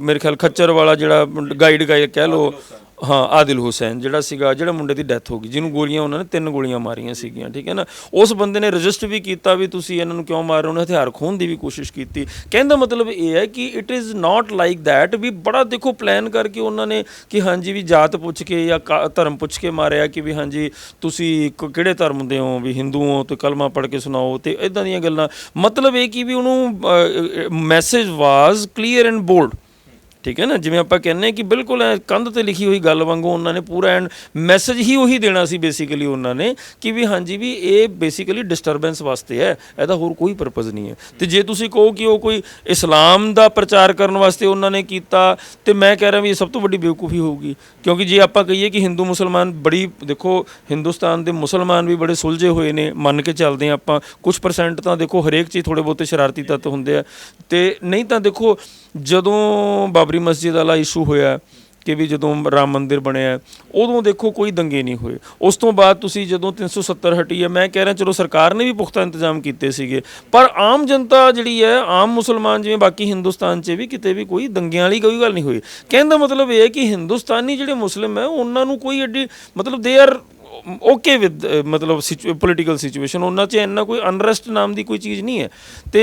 ਮੇਰੇ ਖਿਆਲ ਖੱਚਰ ਵਾਲਾ ਜਿਹੜਾ ਗਾਈਡ ਗਾਈਡ ਕਹਿ ਲਓ ਹਾਂ, ਆਦਿਲ ਹੁਸੈਨ, ਜਿਹੜਾ ਸੀਗਾ, ਜਿਹੜਾ ਮੁੰਡੇ ਦੀ ਡੈਥ ਹੋ ਗਈ, ਜਿਹਨੂੰ ਗੋਲੀਆਂ ਉਹਨਾਂ ਨੇ ਤਿੰਨ ਗੋਲੀਆਂ ਮਾਰੀਆਂ ਸੀਗੀਆਂ, ਠੀਕ ਹੈ ਨਾ? ਉਸ ਬੰਦੇ ਨੇ ਰਜਿਸਟਰ ਵੀ ਕੀਤਾ ਵੀ ਤੁਸੀਂ ਇਹਨਾਂ ਨੂੰ ਕਿਉਂ ਮਾਰ ਰਹੇ ਹੋ? ਉਹਨੇ ਹਥਿਆਰ ਖੋਹਣ ਦੀ ਵੀ ਕੋਸ਼ਿਸ਼ ਕੀਤੀ। ਕਹਿਣ ਦਾ ਮਤਲਬ ਇਹ ਹੈ ਕਿ it is not like that ਵੀ ਬੜਾ ਦੇਖੋ ਪਲਾਨ ਕਰਕੇ ਉਹਨਾਂ ਨੇ ਕਿ ਹਾਂਜੀ ਵੀ ਜਾਤ ਪੁੱਛ ਕੇ ਜਾਂ ਕਾ- ਧਰਮ ਪੁੱਛ ਕੇ ਮਾਰਿਆ ਕਿ ਵੀ ਹਾਂਜੀ ਤੁਸੀਂ ਕਿਹੜੇ ਧਰਮ ਦੇ ਹੋ? ਵੀ ਹਿੰਦੂ ਹੋ ਤੇ ਕਲਮਾ ਪੜ੍ਹ ਕੇ ਸੁਣਾਓ ਤੇ ਇਦਾਂ ਦੀਆਂ ਗੱਲਾਂ। ਮਤਲਬ ਇਹ ਕਿ ਵੀ ਉਹਨੂੰ message was clear and bold ਠੀਕ ਹੈ ਨਾ? ਜਿਵੇਂ ਆਪਾਂ ਕਹਿੰਨੇ ਕਿ ਬਿਲਕੁਲ ਕੰਧ ਤੇ ਲਿਖੀ ਹੋਈ ਗੱਲ ਵਾਂਗੂ ਉਹਨਾਂ ਨੇ ਪੂਰਾ ਐਂਡ ਮੈਸੇਜ ਹੀ ਉਹੀ ਦੇਣਾ ਸੀ ਬੇਸਿਕਲੀ ਉਹਨਾਂ ਨੇ ਕਿ ਵੀ ਹਾਂਜੀ ਵੀ ਇਹ ਬੇਸਿਕਲੀ ਡਿਸਟਰਬੈਂਸ ਵਾਸਤੇ ਹੈ ਇਹਦਾ ਹੋਰ ਕੋਈ ਪਰਪਸ ਨਹੀਂ ਹੈ ਤੇ ਜੇ ਤੁਸੀਂ ਕਹੋ ਕਿ ਉਹ ਕੋਈ ਇਸਲਾਮ ਦਾ ਪ੍ਰਚਾਰ ਕਰਨ ਵਾਸਤੇ ਉਹਨਾਂ ਨੇ ਕੀਤਾ, ਤੇ ਮੈਂ ਕਹਿ ਰਿਹਾ ਵੀ ਇਹ ਸਭ ਤੋਂ ਵੱਡੀ ਬੇਵਕੂਫੀ ਹੋਊਗੀ। ਕਿਉਂਕਿ ਜੇ ਆਪਾਂ ਕਹੀਏ ਕਿ ਹਿੰਦੂ ਮੁਸਲਮਾਨ ਬੜੀ, ਦੇਖੋ, ਹਿੰਦੁਸਤਾਨ ਦੇ ਮੁਸਲਮਾਨ ਵੀ ਬੜੇ ਸੁਲਝੇ ਹੋਏ ਨੇ, ਮੰਨ ਕੇ ਚੱਲਦੇ ਆ ਆਪਾਂ ਕੁਝ ਪਰਸੈਂਟ ਤਾਂ ਦੇਖੋ ਹਰੇਕ ਚੀਜ਼ ਥੋੜੇ ਬਹੁਤੇ ਸ਼ਰਾਰਤੀ ਤੱਤ ਹੁੰਦੇ ਆ। ਤੇ ਨਹੀਂ ਤਾਂ ਦੇਖੋ, ਜਦੋਂ ਬਾਬਰੀ ਮਸਜਿਦ ਵਾਲਾ ਇਸ਼ੂ ਹੋਇਆ ਕਿ ਵੀ ਜਦੋਂ ਰਾਮ ਮੰਦਿਰ ਬਣਿਆ ਉਦੋਂ ਦੇਖੋ ਕੋਈ ਦੰਗੇ ਨਹੀਂ ਹੋਏ। ਉਸ ਤੋਂ ਬਾਅਦ ਤੁਸੀਂ ਜਦੋਂ 370 ਹਟੀ ਹੈ, ਮੈਂ ਕਹਿ ਰਿਹਾ, ਚਲੋ ਸਰਕਾਰ ਨੇ ਵੀ ਪੁਖਤਾ ਇੰਤਜ਼ਾਮ ਕੀਤੇ ਸੀਗੇ। ਪਰ ਆਮ ਜਨਤਾ ਜਿਹੜੀ ਹੈ, ਆਮ ਮੁਸਲਮਾਨ ਜਿਵੇਂ ਬਾਕੀ ਹਿੰਦੁਸਤਾਨ 'ਚ ਵੀ ਕਿਤੇ ਵੀ ਕੋਈ ਦੰਗਿਆਂ ਵਾਲੀ ਕੋਈ ਗੱਲ ਨਹੀਂ ਹੋਈ। ਕਹਿਣ ਦਾ ਮਤਲਬ ਇਹ ਹੈ ਕਿ ਹਿੰਦੁਸਤਾਨੀ ਜਿਹੜੇ ਮੁਸਲਿਮ ਹੈ, ਉਹਨਾਂ ਨੂੰ ਕੋਈ ਐਡੀ ਮਤਲਬ ਦੇ ਆਰ ਓਕੇ ਵਿਦ ਮਤਲਬ ਪੋਲੀਟੀਕਲ ਸਿਚੁਏਸ਼ਨ ਉਹਨਾਂ 'ਚ ਇੰਨਾ ਕੋਈ ਅਨਰੈਸਟ ਨਾਮ ਦੀ ਕੋਈ ਚੀਜ਼ ਨਹੀਂ ਹੈ ਤੇ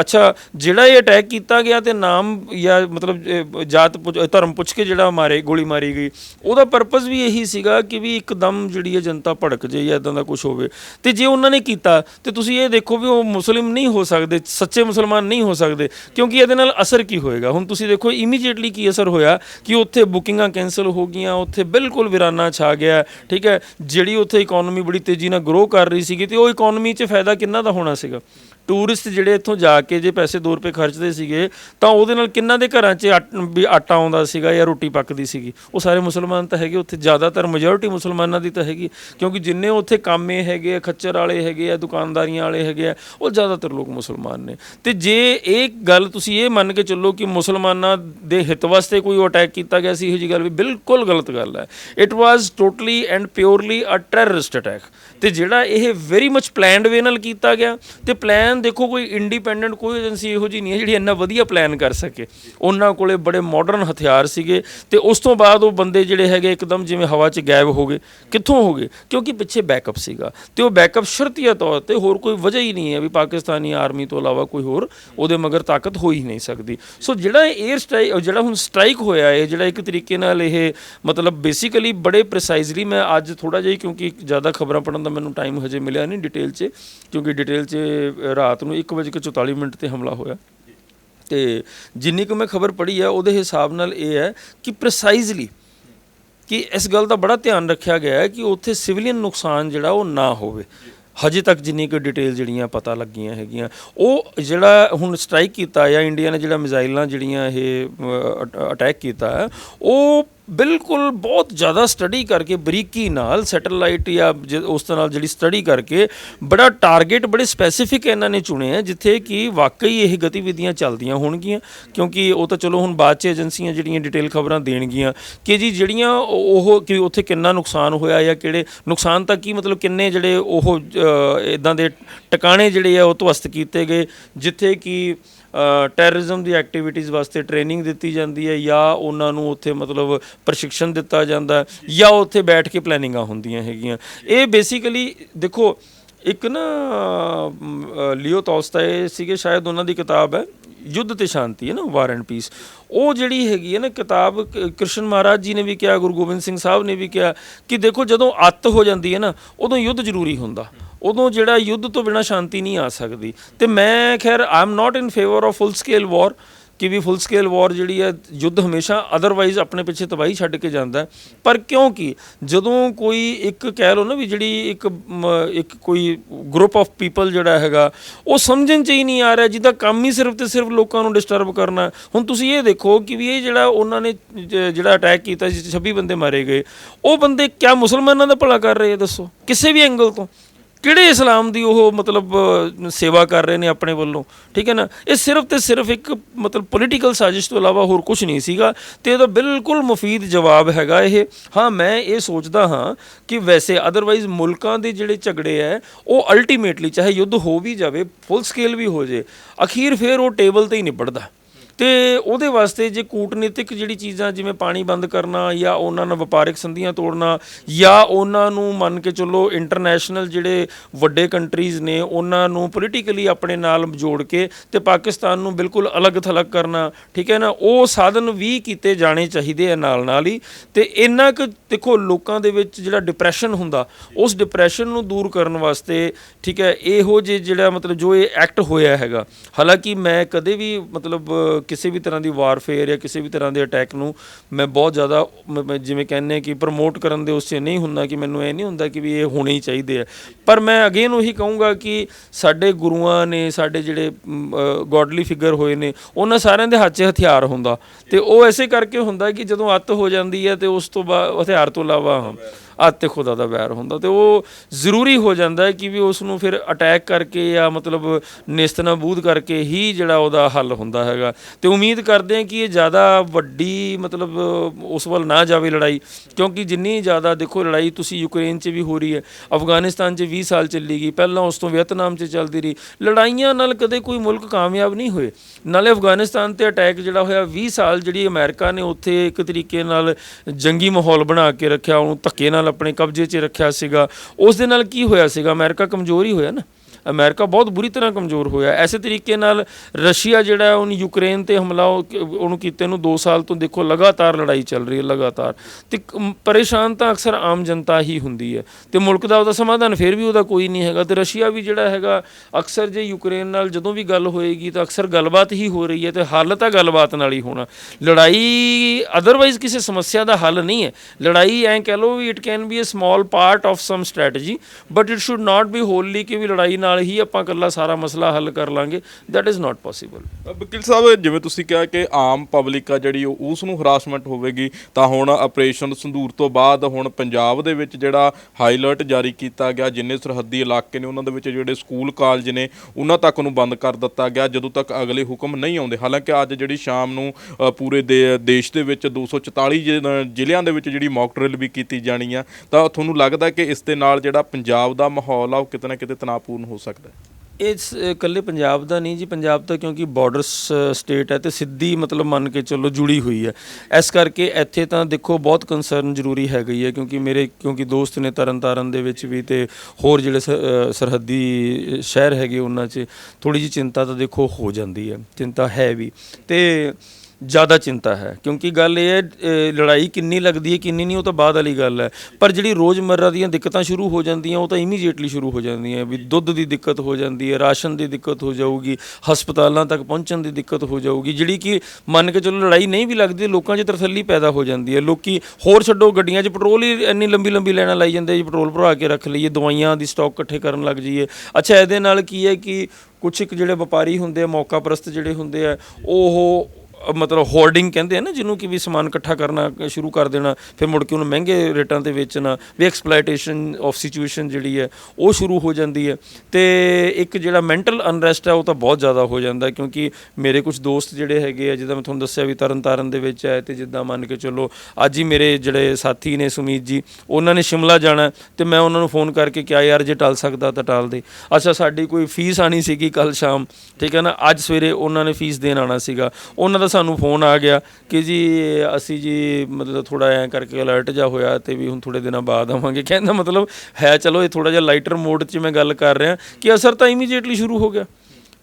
ਅੱਛਾ ਜਿਹੜਾ ਇਹ ਅਟੈਕ ਕੀਤਾ ਗਿਆ ਤੇ ਨਾਮ ਜਾਂ ਮਤਲਬ ਜਾਤ ਪੁੱਛ- ਧਰਮ ਪੁੱਛ ਕੇ ਜਿਹੜਾ ਮਾਰੇ ਗੋਲੀ ਮਾਰੀ ਗਈ ਉਹਦਾ ਪਰਪਸ ਵੀ ਇਹੀ ਸੀਗਾ ਕਿ ਵੀ ਇੱਕਦਮ ਜਿਹੜੀ ਹੈ ਜਨਤਾ ਭੜਕ ਜੇ ਜਾਂ ਇਦਾਂ ਦਾ ਕੁਝ ਹੋਵੇ ਤੇ ਜੇ ਉਹਨਾਂ ਨੇ ਕੀਤਾ ਤੇ ਤੁਸੀਂ ਇਹ ਦੇਖੋ ਵੀ ਉਹ ਮੁਸਲਿਮ ਨਹੀਂ ਹੋ ਸਕਦੇ ਸੱਚੇ ਮੁਸਲਮਾਨ ਨਹੀਂ ਹੋ ਸਕਦੇ ਕਿਉਂਕਿ ਇਹਦੇ ਨਾਲ ਅਸਰ ਕੀ ਹੋਏਗਾ ਹੁਣ ਤੁਸੀਂ ਦੇਖੋ ਇਮੀਡੀਏਟਲੀ ਕੀ ਅਸਰ ਹੋਇਆ ਕਿ ਉੱਥੇ ਬੁਕਿੰਗਾਂ ਕੈਨਸਲ ਹੋ ਗਈਆਂ ਉੱਥੇ ਬਿਲਕੁਲ ਵਿਰਾਨਾ ਛਾ ਗਿਆ ਠੀਕ ਹੈ ਜਿਹੜੀ ਉੱਥੇ ਇਕਨੋਮੀ ਬੜੀ ਤੇਜ਼ੀ ਨਾਲ ਗਰੋ ਕਰ ਰਹੀ ਸੀਗੀ ਤੇ ਉਹ ਇਕਨੋਮੀ 'ਚ ਫਾਇਦਾ ਕਿੰਨਾ ਦਾ ਹੋਣਾ ਸੀਗਾ। ਟੂਰਿਸਟ ਜਿਹੜੇ ਇੱਥੋਂ ਜਾ ਕੇ ਜੇ ਪੈਸੇ 2 ਰੁਪਏ ਖਰਚਦੇ ਸੀਗੇ, ਤਾਂ ਉਹਦੇ ਨਾਲ ਕਿੰਨਾਂ ਦੇ ਘਰਾਂ 'ਚ ਆਟ- ਵੀ ਆਟਾ ਆਉਂਦਾ ਸੀਗਾ ਜਾਂ ਰੋਟੀ ਪੱਕਦੀ ਸੀਗੀ? ਉਹ ਸਾਰੇ ਮੁਸਲਮਾਨ ਤਾਂ ਹੈਗੇ, ਉੱਥੇ ਜ਼ਿਆਦਾਤਰ ਮੈਜੋਰਿਟੀ ਮੁਸਲਮਾਨਾਂ ਦੀ ਤਾਂ ਹੈਗੀ ਕਿਉਂਕਿ ਜਿੰਨੇ ਉੱਥੇ ਕਾਮੇ ਹੈਗੇ ਆ, ਖੱਚਰ ਵਾਲੇ ਹੈਗੇ ਆ, ਦੁਕਾਨਦਾਰੀਆਂ ਵਾਲੇ ਹੈਗੇ ਆ, ਉਹ ਜ਼ਿਆਦਾਤਰ ਲੋਕ ਮੁਸਲਮਾਨ ਨੇ। ਤੇ ਜੇ ਇਹ ਗੱਲ ਤੁਸੀਂ ਇਹ ਮੰਨ ਕੇ ਚੱਲੋ ਕਿ ਮੁਸਲਮਾਨਾਂ ਦੇ ਹਿੱਤ ਵਾਸਤੇ ਕੋਈ ਅਟੈਕ ਕੀਤਾ ਗਿਆ ਸੀ, ਇਹੋ ਜੀ ਗੱਲ ਵੀ ਬਿਲਕੁਲ ਗਲਤ ਗੱਲ ਹੈ। It was totally and purely a terrorist attack ਤੇ ਜਿਹੜਾ ਇਹ ਵੈਰੀ ਮੱਚ ਪਲੈਨਡ ਵੇ ਨਾਲ ਕੀਤਾ ਗਿਆ, ਤੇ ਪਲਾਨ ਦੇਖੋ ਕੋਈ ਇੰਡੀਪੈਂਡੈਂਟ ਕੋਈ ਏਜੰਸੀ ਇਹੋ ਜੀ ਨਹੀਂ ਹੈ ਜਿਹੜੀ ਇੰਨਾ ਵਧੀਆ ਪਲਾਨ ਕਰ ਸਕੇ। ਉਹਨਾਂ ਕੋਲੇ ਬੜੇ ਮਾਡਰਨ ਹਥਿਆਰ ਸੀਗੇ ਤੇ ਉਸ ਤੋਂ ਬਾਅਦ ਉਹ ਬੰਦੇ ਜਿਹੜੇ ਹੈਗੇ ਇੱਕਦਮ ਜਿਵੇਂ ਹਵਾ 'ਚ ਗਾਇਬ ਹੋ ਗਏ। ਕਿੱਥੋਂ ਹੋ ਗਏ? ਕਿਉਂਕਿ ਪਿੱਛੇ ਬੈਕਅਪ ਸੀਗਾ ਤੇ ਉਹ ਬੈਕਅਪ ਸ਼ਰਤੀਆ ਤੌਰ ਤੇ ਹੋਰ ਕੋਈ ਵਜ੍ਹਾ ਹੀ ਨਹੀਂ ਹੈ ਵੀ ਪਾਕਿਸਤਾਨੀ ਆਰਮੀ ਤੋਂ ਇਲਾਵਾ ਕੋਈ ਹੋਰ ਉਹਦੇ ਮਗਰ ਤਾਕਤ ਹੋ ਹੀ ਨਹੀਂ ਸਕਦੀ। ਸੋ ਜਿਹੜਾ 에ਅਰ ਸਟ੍ਰਾਈਕ ਜਿਹੜਾ ਹੁਣ ਸਟ੍ਰਾਈਕ ਹੋਇਆ ਇਹ ਜਿਹੜਾ ਇੱਕ ਤਰੀਕੇ ਨਾਲ ਇਹ ਮਤਲਬ ਬੇਸਿਕਲੀ ਬੜੇ ਪ੍ਰੀਸਾਈਜ਼ਲੀ ਮੈਂ ਅੱਜ ਥੋੜਾ ਜਿਹਾ ਕਿਉਂਕਿ ਜ਼ਿਆਦਾ ਖਬਰਾਂ ਪੜਨ ਦਾ ਮੈਨੂੰ ਟਾਈਮ ਹਜੇ ਮਿਲਿਆ ਨਹੀਂ ਡਿਟੇਲ 'ਚ ਕਿਉਂਕਿ ਡਿਟੇਲ 'ਚ ਅ, ਰਾਤ ਨੂੰ 1:44 ਮਿੰਟ ਤੇ ਹਮਲਾ ਹੋਇਆ। ਤੇ ਜਿੰਨੀ ਕੁ ਮੈਂ ਖਬਰ ਪੜ੍ਹੀ ਹੈ ਉਹਦੇ ਹਿਸਾਬ ਨਾਲ ਇਹ ਹੈ ਕਿ ਪ੍ਰੀਸਾਈਜ਼ਲੀ ਕਿ ਇਸ ਗੱਲ ਦਾ ਬੜਾ ਧਿਆਨ ਰੱਖਿਆ ਗਿਆ ਹੈ ਕਿ ਉੱਥੇ ਸਿਵਲੀਅਨ ਨੁਕਸਾਨ ਜਿਹੜਾ ਉਹ ਨਾ ਹੋਵੇ। ਹਜੇ ਤੱਕ ਜਿੰਨੀ ਕੁ ਡਿਟੇਲ ਜਿਹੜੀਆਂ ਪਤਾ ਲੱਗੀਆਂ ਹੈਗੀਆਂ, ਉਹ ਜਿਹੜਾ ਹੁਣ ਸਟ੍ਰਾਈਕ ਕੀਤਾ ਜਾਂ ਇੰਡੀਆ ਨੇ ਜਿਹੜਾ ਮਿਜ਼ਾਈਲਾਂ ਜਿਹੜੀਆਂ ਇਹ ਅਟੈਕ ਕੀਤਾ ਉਹ ਬਿਲਕੁਲ ਬਹੁਤ ਜ਼ਿਆਦਾ ਸਟੱਡੀ ਕਰਕੇ ਬਰੀਕੀ ਨਾਲ ਸੈਟੇਲਾਈਟ ਜਾਂ ਜ- ਉਸ ਤਰ੍ਹਾਂ ਨਾਲ ਜਿਹੜੀ ਸਟੱਡੀ ਕਰਕੇ ਬੜਾ ਟਾਰਗੇਟ ਬੜੇ ਸਪੈਸੀਫਿਕ ਇਹਨਾਂ ਨੇ ਚੁਣੇ ਆ, ਜਿੱਥੇ ਕਿ ਵਾਕਈ ਇਹ ਗਤੀਵਿਧੀਆਂ ਚੱਲਦੀਆਂ ਹੋਣਗੀਆਂ, ਕਿਉਂਕਿ ਉਹ ਤਾਂ ਚਲੋ ਹੁਣ ਬਾਅਦ ਚ ਏਜੰਸੀਆਂ ਜਿਹੜੀਆਂ ਡਿਟੇਲ ਖਬਰਾਂ ਦੇਣਗੀਆਂ, ਕਿ ਜੀ ਜਿਹੜੀਆਂ ਉਹ ਉਹ ਕਿ ਉੱਥੇ ਕਿੰਨਾ ਨੁਕਸਾਨ ਹੋਇਆ ਜਾਂ ਕਿਹੜੇ ਨੁਕਸਾਨ ਤਾਂ ਕੀ ਮਤਲਬ ਕਿੰਨੇ ਜਿਹੜੇ ਉਹ ਇਦਾਂ ਦੇ ਟਿਕਾਣੇ ਜਿਹੜੇ ਆ ਉਹ ਧਵਸਤ ਕੀਤੇ ਗਏ, ਜਿੱਥੇ ਕਿ ਟੈਰਰਿਜ਼ਮ ਦੀ ਐਕਟੀਵਿਟੀਜ਼ ਵਾਸਤੇ ਟ੍ਰੇਨਿੰਗ ਦਿੱਤੀ ਜਾਂਦੀ ਹੈ ਜਾਂ ਉਹਨਾਂ ਨੂੰ ਉੱਥੇ ਮਤਲਬ ਪ੍ਰਸ਼ਿਕਸ਼ਣ ਦਿੱਤਾ ਜਾਂਦਾ ਜਾਂ ਉੱਥੇ ਬੈਠ ਕੇ ਪਲੈਨਿੰਗਾਂ ਹੁੰਦੀਆਂ ਹੈਗੀਆਂ। ਇਹ ਬੇਸਿਕਲੀ ਦੇਖੋ ਇੱਕ ਨਾ ਅਮ, ਅ, ਲਿਓ ਤੋਸਤਾਏ ਸੀਗੇ ਸ਼ਾਇਦ ਉਹਨਾਂ ਦੀ ਕਿਤਾਬ ਹੈ ਯੁੱਧ ਤੇ ਸ਼ਾਂਤੀ ਹੈ ਨਾ ਵਾਰ ਐਂਡ ਪੀਸ ਉਹ ਜਿਹੜੀ ਹੈਗੀ ਹੈ ਨਾ ਕਿਤਾਬ ਕ- ਕ੍ਰਿਸ਼ਨ ਮਹਾਰਾਜ ਜੀ ਨੇ ਵੀ ਕਿਹਾ ਗੁਰੂ ਗੋਬਿੰਦ ਸਿੰਘ ਸਾਹਿਬ ਨੇ ਵੀ ਕਿਹਾ ਕਿ ਦੇਖੋ ਜਦੋਂ ਅੱਤ ਹੋ ਜਾਂਦੀ ਹੈ ਨਾ ਉਦੋਂ ਯੁੱਧ ਜ਼ਰੂਰੀ ਹੁੰਦਾ। ਉਦੋਂ ਜਿਹੜਾ ਯੁੱਧ ਤੋਂ ਬਿਨਾ ਸ਼ਾਂਤੀ ਨਹੀਂ ਆ ਸਕਦੀ। ਤੇ ਮੈਂ ਖੈਰ I am not in favour of full scale war ਕਿ ਵੀ ਫੁੱਲ ਸਕੇਲ ਵਾਰ ਜਿਹੜੀ ਹੈ, ਯੁੱਧ ਹਮੇਸ਼ਾ ਅਦਰਵਾਈਜ਼ ਆਪਣੇ ਪਿੱਛੇ ਤਬਾਹੀ ਛੱਡ ਕੇ ਜਾਂਦਾ ਪਰ ਕਿਉਂਕਿ ਜਦੋਂ ਕੋਈ ਇੱਕ ਕਹਿ ਲਓ ਨਾ ਵੀ ਜਿਹੜੀ ਇੱਕ ਇੱਕ ਕੋਈ ਗਰੁੱਪ ਆਫ ਪੀਪਲ ਜਿਹੜਾ ਹੈਗਾ, ਉਹ ਸਮਝਣ ਚ ਹੀ ਨਹੀਂ ਆ ਰਿਹਾ, ਜਿਹਦਾ ਕੰਮ ਹੀ ਸਿਰਫ ਤੇ ਸਿਰਫ ਲੋਕਾਂ ਨੂੰ ਡਿਸਟਰਬ ਕਰਨਾ ਹੁਣ ਤੁਸੀਂ ਇਹ ਦੇਖੋ ਕਿ ਵੀ ਇਹ ਜਿਹੜਾ ਉਹਨਾਂ ਨੇ ਜਿਹੜਾ ਅਟੈਕ ਕੀਤਾ ਜਿਸ 'ਚ 26 ਬੰਦੇ ਮਾਰੇ ਗਏ, ਉਹ ਬੰਦੇ ਕਿਆ ਮੁਸਲਮਾਨਾਂ ਦਾ ਭਲਾ ਕਰ ਰਹੇ ਆ ਦੱਸੋ? ਕਿਸੇ ਵੀ ਐਂਗਲ ਤੋਂ। ਕਿਹੜੇ ਇਸਲਾਮ ਦੀ ਉਹ ਮਤਲਬ ਸੇਵਾ ਕਰ ਰਹੇ ਨੇ ਆਪਣੇ ਵੱਲੋਂ? ਠੀਕ ਹੈ ਨਾ? ਇਹ ਸਿਰਫ ਤੇ ਸਿਰਫ ਇੱਕ ਮਤਲਬ ਪੋਲੀਟੀਕਲ ਸਾਜ਼ਿਸ਼ ਤੋਂ ਇਲਾਵਾ ਹੋਰ ਕੁਝ ਨਹੀਂ ਸੀਗਾ ਤੇ ਇਹਦਾ ਬਿਲਕੁਲ ਮੁਫੀਦ ਜਵਾਬ ਹੈਗਾ ਇਹ। ਹਾਂ, ਮੈਂ ਇਹ ਸੋਚਦਾ ਹਾਂ ਕਿ ਵੈਸੇ ਅਦਰਵਾਈਜ਼ ਮੁਲਕਾਂ ਦੇ ਜਿਹੜੇ ਝਗੜੇ ਹੈ, ਉਹ ਅਲਟੀਮੇਟਲੀ ਚਾਹੇ ਯੁੱਧ ਹੋ ਵੀ ਜਾਵੇ ਫੁੱਲ ਸਕੇਲ ਵੀ ਹੋ ਜੇ, ਅਖੀਰ ਫੇਰ ਉਹ ਟੇਬਲ ਤੇ ਹੀ ਨਿਬੜਦਾ। ਤੇ ਉਹਦੇ ਵਾਸਤੇ ਜੇ ਕੂਟਨੀਤਿਕ ਜਿਹੜੀ ਚੀਜ਼ਾਂ, ਜਿਵੇਂ ਪਾਣੀ ਬੰਦ ਕਰਨਾ ਜਾਂ ਉਹਨਾਂ ਨਾਲ ਵਪਾਰਿਕ ਸੰਧੀਆਂ ਤੋੜਨਾ ਜਾਂ ਉਹਨਾਂ ਨੂੰ ਮੰਨ ਕੇ ਚੱਲੋ ਇੰਟਰਨੈਸ਼ਨਲ ਜਿਹੜੇ ਵੱਡੇ ਕੰਟਰੀਜ਼ ਨੇ, ਉਹਨਾਂ ਨੂੰ ਪੋਲੀਟੀਕਲੀ ਆਪਣੇ ਨਾਲ ਜੋੜ ਕੇ ਤੇ ਪਾਕਿਸਤਾਨ ਨੂੰ ਬਿਲਕੁਲ ਅਲੱਗ-ਥਲੱਗ ਕਰਨਾ, ਠੀਕ ਹੈ ਨਾ? ਉਹ ਸਾਧਨ ਵੀ ਕੀਤੇ ਜਾਣੇ ਚਾਹੀਦੇ ਆ ਨਾਲ ਨਾਲ ਹੀ ਤੇ ਇੰਨਾ ਕੁ ਦੇਖੋ ਲੋਕਾਂ ਦੇ ਵਿੱਚ ਜਿਹੜਾ ਡਿਪਰੈਸ਼ਨ ਹੁੰਦਾ, ਉਸ ਡਿਪਰੈਸ਼ਨ ਨੂੰ ਦੂਰ ਕਰਨ ਵਾਸਤੇ, ਠੀਕ ਹੈ, ਇਹੋ ਜਿਹੇ ਜਿਹੜਾ ਮਤਲਬ ਜੋ ਇਹ ਐਕਟ ਹੋਇਆ ਹੈਗਾ, ਹਾਲਾਂਕਿ ਮੈਂ ਕਦੇ ਵੀ ਮਤਲਬ ਕਿਸੇ ਵੀ ਤਰ੍ਹਾਂ ਦੀ ਵਾਰਫੇਅਰ ਜਾਂ ਕਿਸੇ ਵੀ ਤਰ੍ਹਾਂ ਦੇ ਅਟੈਕ ਨੂੰ ਮੈਂ ਬਹੁਤ ਜ਼ਿਆਦਾ, ਮ- ਮੈਂ ਜਿਵੇਂ ਕਹਿੰਦੇ ਆ ਕਿ ਪ੍ਰਮੋਟ ਕਰਨ ਦੇ ਉਸ 'ਚ ਨਹੀਂ ਹੁੰਦਾ ਕਿ ਮੈਨੂੰ ਇਹ ਨਹੀਂ ਹੁੰਦਾ ਕਿ ਵੀ ਇਹ ਹੋਣੇ ਹੀ ਚਾਹੀਦੇ ਆ। ਪਰ ਮੈਂ ਅਗੇਨ ਉਹੀ ਕਹੂੰਗਾ ਕਿ ਸਾਡੇ ਗੁਰੂਆਂ ਨੇ, ਸਾਡੇ ਜਿਹੜੇ ਗੋਡਲੀ ਫਿਗਰ ਹੋਏ ਨੇ, ਉਹਨਾਂ ਸਾਰਿਆਂ ਦੇ ਹੱਥ 'ਚ ਹਥਿਆਰ ਹੁੰਦਾ। ਤੇ ਉਹ ਐਸੇ ਕਰਕੇ ਹੁੰਦਾ ਕਿ ਜਦੋਂ ਅੱਤ ਹੋ ਜਾਂਦੀ ਹੈ ਤੇ ਉਸ ਤੋਂ ਬਾਅਦ ਹਥਿਆਰ ਤੋਂ ਇਲਾਵਾ ਅੱਤ ਤੇ ਖੁਦਾ ਦਾ ਵੈਰ ਹੁੰਦਾ ਤੇ ਉਹ ਜ਼ਰੂਰੀ ਹੋ ਜਾਂਦਾ ਹੈ ਕਿ ਵੀ ਉਸ ਨੂੰ ਫਿਰ ਅਟੈਕ ਕਰਕੇ ਜਾਂ ਮਤਲਬ ਨਿਸਤਨਾਬੂਦ ਕਰਕੇ ਹੀ ਜਿਹੜਾ ਉਹਦਾ ਹੱਲ ਹੁੰਦਾ ਹੈਗਾ। ਤੇ ਉਮੀਦ ਕਰਦੇ ਹਾਂ ਕਿ ਇਹ ਜ਼ਿਆਦਾ ਵੱਡੀ ਮਤਲਬ ਉਸ ਵੱਲ ਨਾ ਜਾਵੇ ਲੜਾਈ, ਕਿਉਂਕਿ ਜਿੰਨੀ ਜ਼ਿਆਦਾ ਦੇਖੋ ਲੜਾਈ ਤੁਸੀਂ ਯੂਕਰੇਨ 'ਚ ਵੀ ਹੋ ਰਹੀ ਹੈ, ਅਫਗਾਨਿਸਤਾਨ 'ਚ 20 ਸਾਲ ਚੱਲੀ ਗਈ, ਪਹਿਲਾਂ ਉਸ ਤੋਂ ਵਿਅਤਨਾਮ 'ਚ ਚੱਲਦੀ ਰਹੀ, ਲੜਾਈਆਂ ਨਾਲ ਕਦੇ ਕੋਈ ਮੁਲਕ ਕਾਮਯਾਬ ਨਹੀਂ ਹੋਏ। ਨਾਲੇ ਅਫਗਾਨਿਸਤਾਨ ਤੇ ਅਟੈਕ ਜਿਹੜਾ ਹੋਇਆ 20 ਸਾਲ ਜਿਹੜੀ ਅਮਰੀਕਾ ਨੇ ਉੱਥੇ ਇੱਕ ਤਰੀਕੇ ਨਾਲ ਜੰਗੀ ਮਾਹੌਲ ਬਣਾ ਕੇ ਰੱਖਿਆ, ਉਹਨੂੰ ਧੱਕੇ ਨਾਲ ਆਪਣੇ ਕਬਜ਼ੇ 'ਚ ਰੱਖਿਆ ਸੀਗਾ, ਉਸ ਦੇ ਨਾਲ ਕੀ ਹੋਇਆ ਸੀਗਾ? ਅਮਰੀਕਾ ਕਮਜ਼ੋਰ ਹੀ ਹੋਇਆ ਨਾ। ਅਮਰੀਕਾ ਬਹੁਤ ਬੁਰੀ ਤਰ੍ਹਾਂ ਕਮਜ਼ੋਰ ਹੋਇਆ। ਐਸੇ ਤਰੀਕੇ ਨਾਲ ਰਸ਼ੀਆ ਜਿਹੜਾ ਹੈ, ਯੂਕਰੇਨ ਤੇ ਹਮਲਾ ਉਹਨੂੰ ਕੀਤੇ ਨੂੰ 2 ਸਾਲ ਤੋਂ ਦੇਖੋ ਲਗਾਤਾਰ ਲੜਾਈ ਚੱਲ ਰਹੀ ਹੈ ਲਗਾਤਾਰ। ਤੇ ਪਰੇਸ਼ਾਨ ਤਾਂ ਅਕਸਰ ਆਮ ਜਨਤਾ ਹੀ ਹੁੰਦੀ ਹੈ। ਤੇ ਮੁਲਕ ਦਾ ਉਹਦਾ ਸਮਾਧਾਨ ਫਿਰ ਵੀ ਉਹਦਾ ਕੋਈ ਨਹੀਂ ਹੈਗਾ। ਤੇ ਰਸ਼ੀਆ ਵੀ ਜਿਹੜਾ ਹੈਗਾ ਅਕਸਰ ਜੇ ਯੂਕਰੇਨ ਨਾਲ ਜਦੋਂ ਵੀ ਗੱਲ ਹੋਏਗੀ ਤਾਂ ਅਕਸਰ ਗੱਲਬਾਤ ਹੀ ਹੋ ਰਹੀ ਹੈ ਤੇ ਹੱਲ ਤਾਂ ਗੱਲਬਾਤ ਨਾਲ ਹੀ ਹੋਣਾ। ਲੜਾਈ ਅਦਰਵਾਈਜ਼ ਕਿਸੇ ਸਮੱਸਿਆ ਦਾ ਹੱਲ ਨਹੀਂ ਹੈ। ਲੜਾਈ ਐਂ ਕਹਿ ਲਓ ਵੀ it can be a small part of some strategy but it should not be wholly ਕਿ ਵੀ ਲੜਾਈ ਨਾਲ ਨਾਲ ਹੀ ਆਪਾਂ ਇਕੱਲਾ ਸਾਰਾ ਮਸਲਾ ਹੱਲ ਕਰ ਲਾਂਗੇ। ਦੈਟ ਇਜ਼ ਨਾਟ ਪੋਸੀਬਲ ਵਕੀਲ ਸਾਹਿਬ, ਜਿਵੇਂ ਤੁਸੀਂ ਕਿਹਾ ਕਿ ਆਮ ਪਬਲਿਕ ਆ ਜਿਹੜੀ ਉਹ- ਉਸ ਨੂੰ ਹਰਾਸਮੈਂਟ ਹੋਵੇਗੀ, ਤਾਂ ਹੁਣ ਆਪਰੇਸ਼ਨ ਸੰਧੂਰ ਤੋਂ ਬਾਅਦ ਹੁਣ ਪੰਜਾਬ ਦੇ ਵਿੱਚ ਜਿਹੜਾ ਹਾਈ ਅਲਰਟ ਜਾਰੀ ਕੀਤਾ ਗਿਆ, ਜਿੰਨੇ ਸਰਹੱਦੀ ਇਲਾਕੇ ਨੇ ਉਹਨਾਂ ਦੇ ਵਿੱਚ ਜਿਹੜੇ ਸਕੂਲ, ਕਾਲਜ ਨੇ, ਉਹਨਾਂ ਤੱਕ ਨੂੰ ਬੰਦ ਕਰ ਦਿੱਤਾ ਗਿਆ, ਜਦੋਂ ਤੱਕ ਅਗਲੇ ਹੁਕਮ ਨਹੀਂ ਆਉਂਦੇ। ਹਾਲਾਂਕਿ ਅੱਜ ਜਿਹੜੀ ਸ਼ਾਮ ਨੂੰ ਪੂਰੇ ਦੇ- ਦੇਸ਼ ਦੇ ਵਿੱਚ 244 ਜ਼ਿ- ਜ਼ਿਲ੍ਹਿਆਂ ਦੇ ਵਿੱਚ ਜਿਹੜੀ ਮੌਕ ਡਰਿਲ ਵੀ ਕੀਤੀ ਜਾਣੀ ਆ, ਤਾਂ ਤੁਹਾਨੂੰ ਲੱਗਦਾ ਕਿ ਇਸ ਦੇ ਨਾਲ ਜਿਹੜਾ ਪੰਜਾਬ ਦਾ ਮਾਹੌਲ ਆ, ਉਹ ਕਿਤੇ ਨਾ ਕਿਤੇ ਤਣਾਅਪੂਰਨ ਹੋ ਸਕਦਾ ਹੈ। ਇਸ ਇਕੱਲੇ ਪੰਜਾਬ ਦਾ ਨਹੀਂ ਜੀ, ਪੰਜਾਬ ਤਾਂ ਕਿਉਂਕਿ ਬਾਰਡਰ ਸਟੇਟ ਹੈ ਤੇ ਸਿੱਧੀ ਮਤਲਬ ਮੰਨ ਕੇ ਚੱਲੋ ਜੁੜੀ ਹੋਈ ਹੈ। ਇਸ ਕਰਕੇ ਇੱਥੇ ਤਾਂ ਦੇਖੋ ਬਹੁਤ ਕੰਸਰਨ ਜ਼ਰੂਰੀ ਹੈਗਾ ਹੀ ਹੈ ਕਿਉਂਕਿ ਮੇਰੇ, ਕਿਉਂਕਿ ਦੋਸਤ ਨੇ ਤਰਨਤਾਰਨ ਦੇ ਵਿੱਚ ਵੀ ਤੇ ਹੋਰ ਜਿਹੜੇ ਸ- ਸਰਹੱਦੀ ਸ਼ਹਿਰ ਹੈਗੇ ਉਹਨਾਂ 'ਚ ਥੋੜੀ ਜਿਹੀ ਚਿੰਤਾ ਤਾਂ ਦੇਖੋ ਹੋ ਜਾਂਦੀ ਹੈ, ਚਿੰਤਾ ਹੈ ਵੀ। ਤੇ ਜ਼ਿਆਦਾ ਚਿੰਤਾ ਹੈ ਕਿਉਂਕਿ ਗੱਲ ਇਹ ਹੈ ਅ, ਲੜਾਈ ਕਿੰਨੀ ਲੱਗਦੀ ਹੈ ਕਿੰਨੀ ਨਹੀਂ ਉਹ ਤਾਂ ਬਾਅਦ ਵਾਲੀ ਗੱਲ ਹੈ। ਪਰ ਜਿਹੜੀ ਰੋਜ਼ਮਰਰਾ ਦੀਆਂ ਦਿੱਕਤਾਂ ਸ਼ੁਰੂ ਹੋ ਜਾਂਦੀਆਂ ਉਹ ਤਾਂ ਇਮੀਡੀਏਟਲੀ ਸ਼ੁਰੂ ਹੋ ਜਾਂਦੀਆਂ ਵੀ ਦੁੱਧ ਦੀ ਦਿੱਕਤ ਹੋ ਜਾਂਦੀ ਹੈ ਰਾਸ਼ਨ ਦੀ ਦਿੱਕਤ ਹੋ ਜਾਊਗੀ ਹਸਪਤਾਲਾਂ ਤੱਕ ਪਹੁੰਚਣ ਦੀ ਦਿੱਕਤ ਹੋ ਜਾਊਗੀ ਜਿਹੜੀ ਕਿ ਮੰਨ ਕੇ ਚਲੋ ਲੜਾਈ ਨਹੀਂ ਵੀ ਲੱਗਦੀ ਲੋਕਾਂ 'ਚ ਤਰਸੱਲੀ ਪੈਦਾ ਹੋ ਜਾਂਦੀ ਹੈ। ਲੋਕੀ ਹੋਰ ਛੱਡੋ ਗੱਡੀਆਂ 'ਚ ਪੈਟਰੋਲ ਹੀ ਇੰਨੀ ਲੰਬੀ ਲੰਬੀ ਲਾਈਨਾਂ ਲਾਈ ਜਾਂਦੇ ਜੀ ਪੈਟਰੋਲ ਭਰਾ ਕੇ ਰੱਖ ਲਈਏ ਦਵਾਈਆਂ ਦੀ ਸਟਾਕ ਇਕੱਠੇ ਕਰਨ ਲੱਗ ਜਾਈਏ। ਅੱਛਾ ਇਹਦੇ ਨਾਲ ਕੀ ਹੈ ਕਿ ਕੁਛ ਇੱਕ ਜਿਹੜੇ ਵਪਾਰੀ ਹੁੰਦੇ ਆ ਮੌਕਾ ਪ੍ਰਸਤ ਜਿਹੜੇ ਹੁੰਦੇ ਆ ਉਹ ਮਤਲਬ ਹੋਰਡਿੰਗ ਕਹਿੰਦੇ ਆ ਨਾ, ਜਿਹਨੂੰ ਕਿ ਵੀ ਸਮਾਨ ਇਕੱਠਾ ਕਰਨਾ ਸ਼ੁਰੂ ਕਰ ਦੇਣਾ, ਫਿਰ ਮੁੜ ਕੇ ਉਹਨੂੰ ਮਹਿੰਗੇ ਰੇਟਾਂ ਤੇ ਵੇਚਣਾ, ਵੀ ਐਕਸਪਲੋਇਟੇਸ਼ਨ ਆਫ ਸਿਚੁਏਸ਼ਨ ਜਿਹੜੀ ਹੈ, ਉਹ ਸ਼ੁਰੂ ਹੋ ਜਾਂਦੀ ਹੈ। ਤੇ ਇੱਕ ਜਿਹੜਾ ਮੈਂਟਲ ਅਨਰੈਸਟ ਹੈ, ਉਹ ਤਾਂ ਬਹੁਤ ਜ਼ਿਆਦਾ ਹੋ ਜਾਂਦਾ ਕਿਉਂਕਿ ਮੇਰੇ ਕੁਝ ਦੋਸਤ ਜਿਹੜੇ ਹੈਗੇ ਆ, ਜਿੱਦਾਂ ਮੈਂ ਤੁਹਾਨੂੰ ਦੱਸਿਆ ਵੀ ਤਰਨ ਤਾਰਨ ਦੇ ਵਿੱਚ ਹੈ ਤੇ ਜਿੱਦਾਂ ਮੰਨ ਕੇ ਚੱਲੋ, ਅੱਜ ਹੀ ਮੇਰੇ ਜਿਹੜੇ ਸਾਥੀ ਨੇ ਸੁਮੀਤ ਜੀ, ਉਹਨਾਂ ਨੇ ਸ਼ਿਮਲਾ ਜਾਣਾ ਹੈ, ਤੇ ਮੈਂ ਉਹਨਾਂ ਨੂੰ ਫੋਨ ਕਰਕੇ ਕਿਹਾ, ਯਾਰ, ਜੇ ਟਾਲ ਸਕਦਾ ਤਾਂ ਟਾਲ ਦੇ। ਅੱਛਾ, ਸਾਡੀ ਕੋਈ ਫੀਸ ਆਣੀ ਸੀਗੀ ਕੱਲ ਸ਼ਾਮ, ਠੀਕ ਹੈ ਨਾ? ਅੱਜ ਸਵੇਰੇ ਉਹਨਾਂ ਨੇ ਫੀਸ ਦੇਣ ਆਣਾ ਸੀਗਾ। ਉਹਨਾਂ ਦਾ ਸਾਨੂੰ ਫੋਨ ਆ ਗਿਆ ਕਿ ਜੀ, ਅਸੀਂ ਜੀ ਮਤਲਬ ਥੋੜਾ ਐ ਕਰਕੇ ਅਲਰਟ ਜਾ ਹੋਇਆ ਤੇ ਵੀ ਹੁਣ ਥੋੜੇ ਦਿਨਾਂ ਬਾਅਦ ਆਵਾਂਗੇ। ਕਹਿੰਦਾ ਮਤਲਬ ਹੈ, ਚਲੋ ਇਹ ਥੋੜਾ ਜਿਹਾ ਲਾਈਟਰ ਮੋਡ 'ਚ ਮੈਂ ਗੱਲ ਕਰ ਰਿਹਾ ਕਿ ਅਸਰ ਤਾਂ ਇਮੀਡੀਏਟਲੀ ਸ਼ੁਰੂ ਹੋ ਗਿਆ।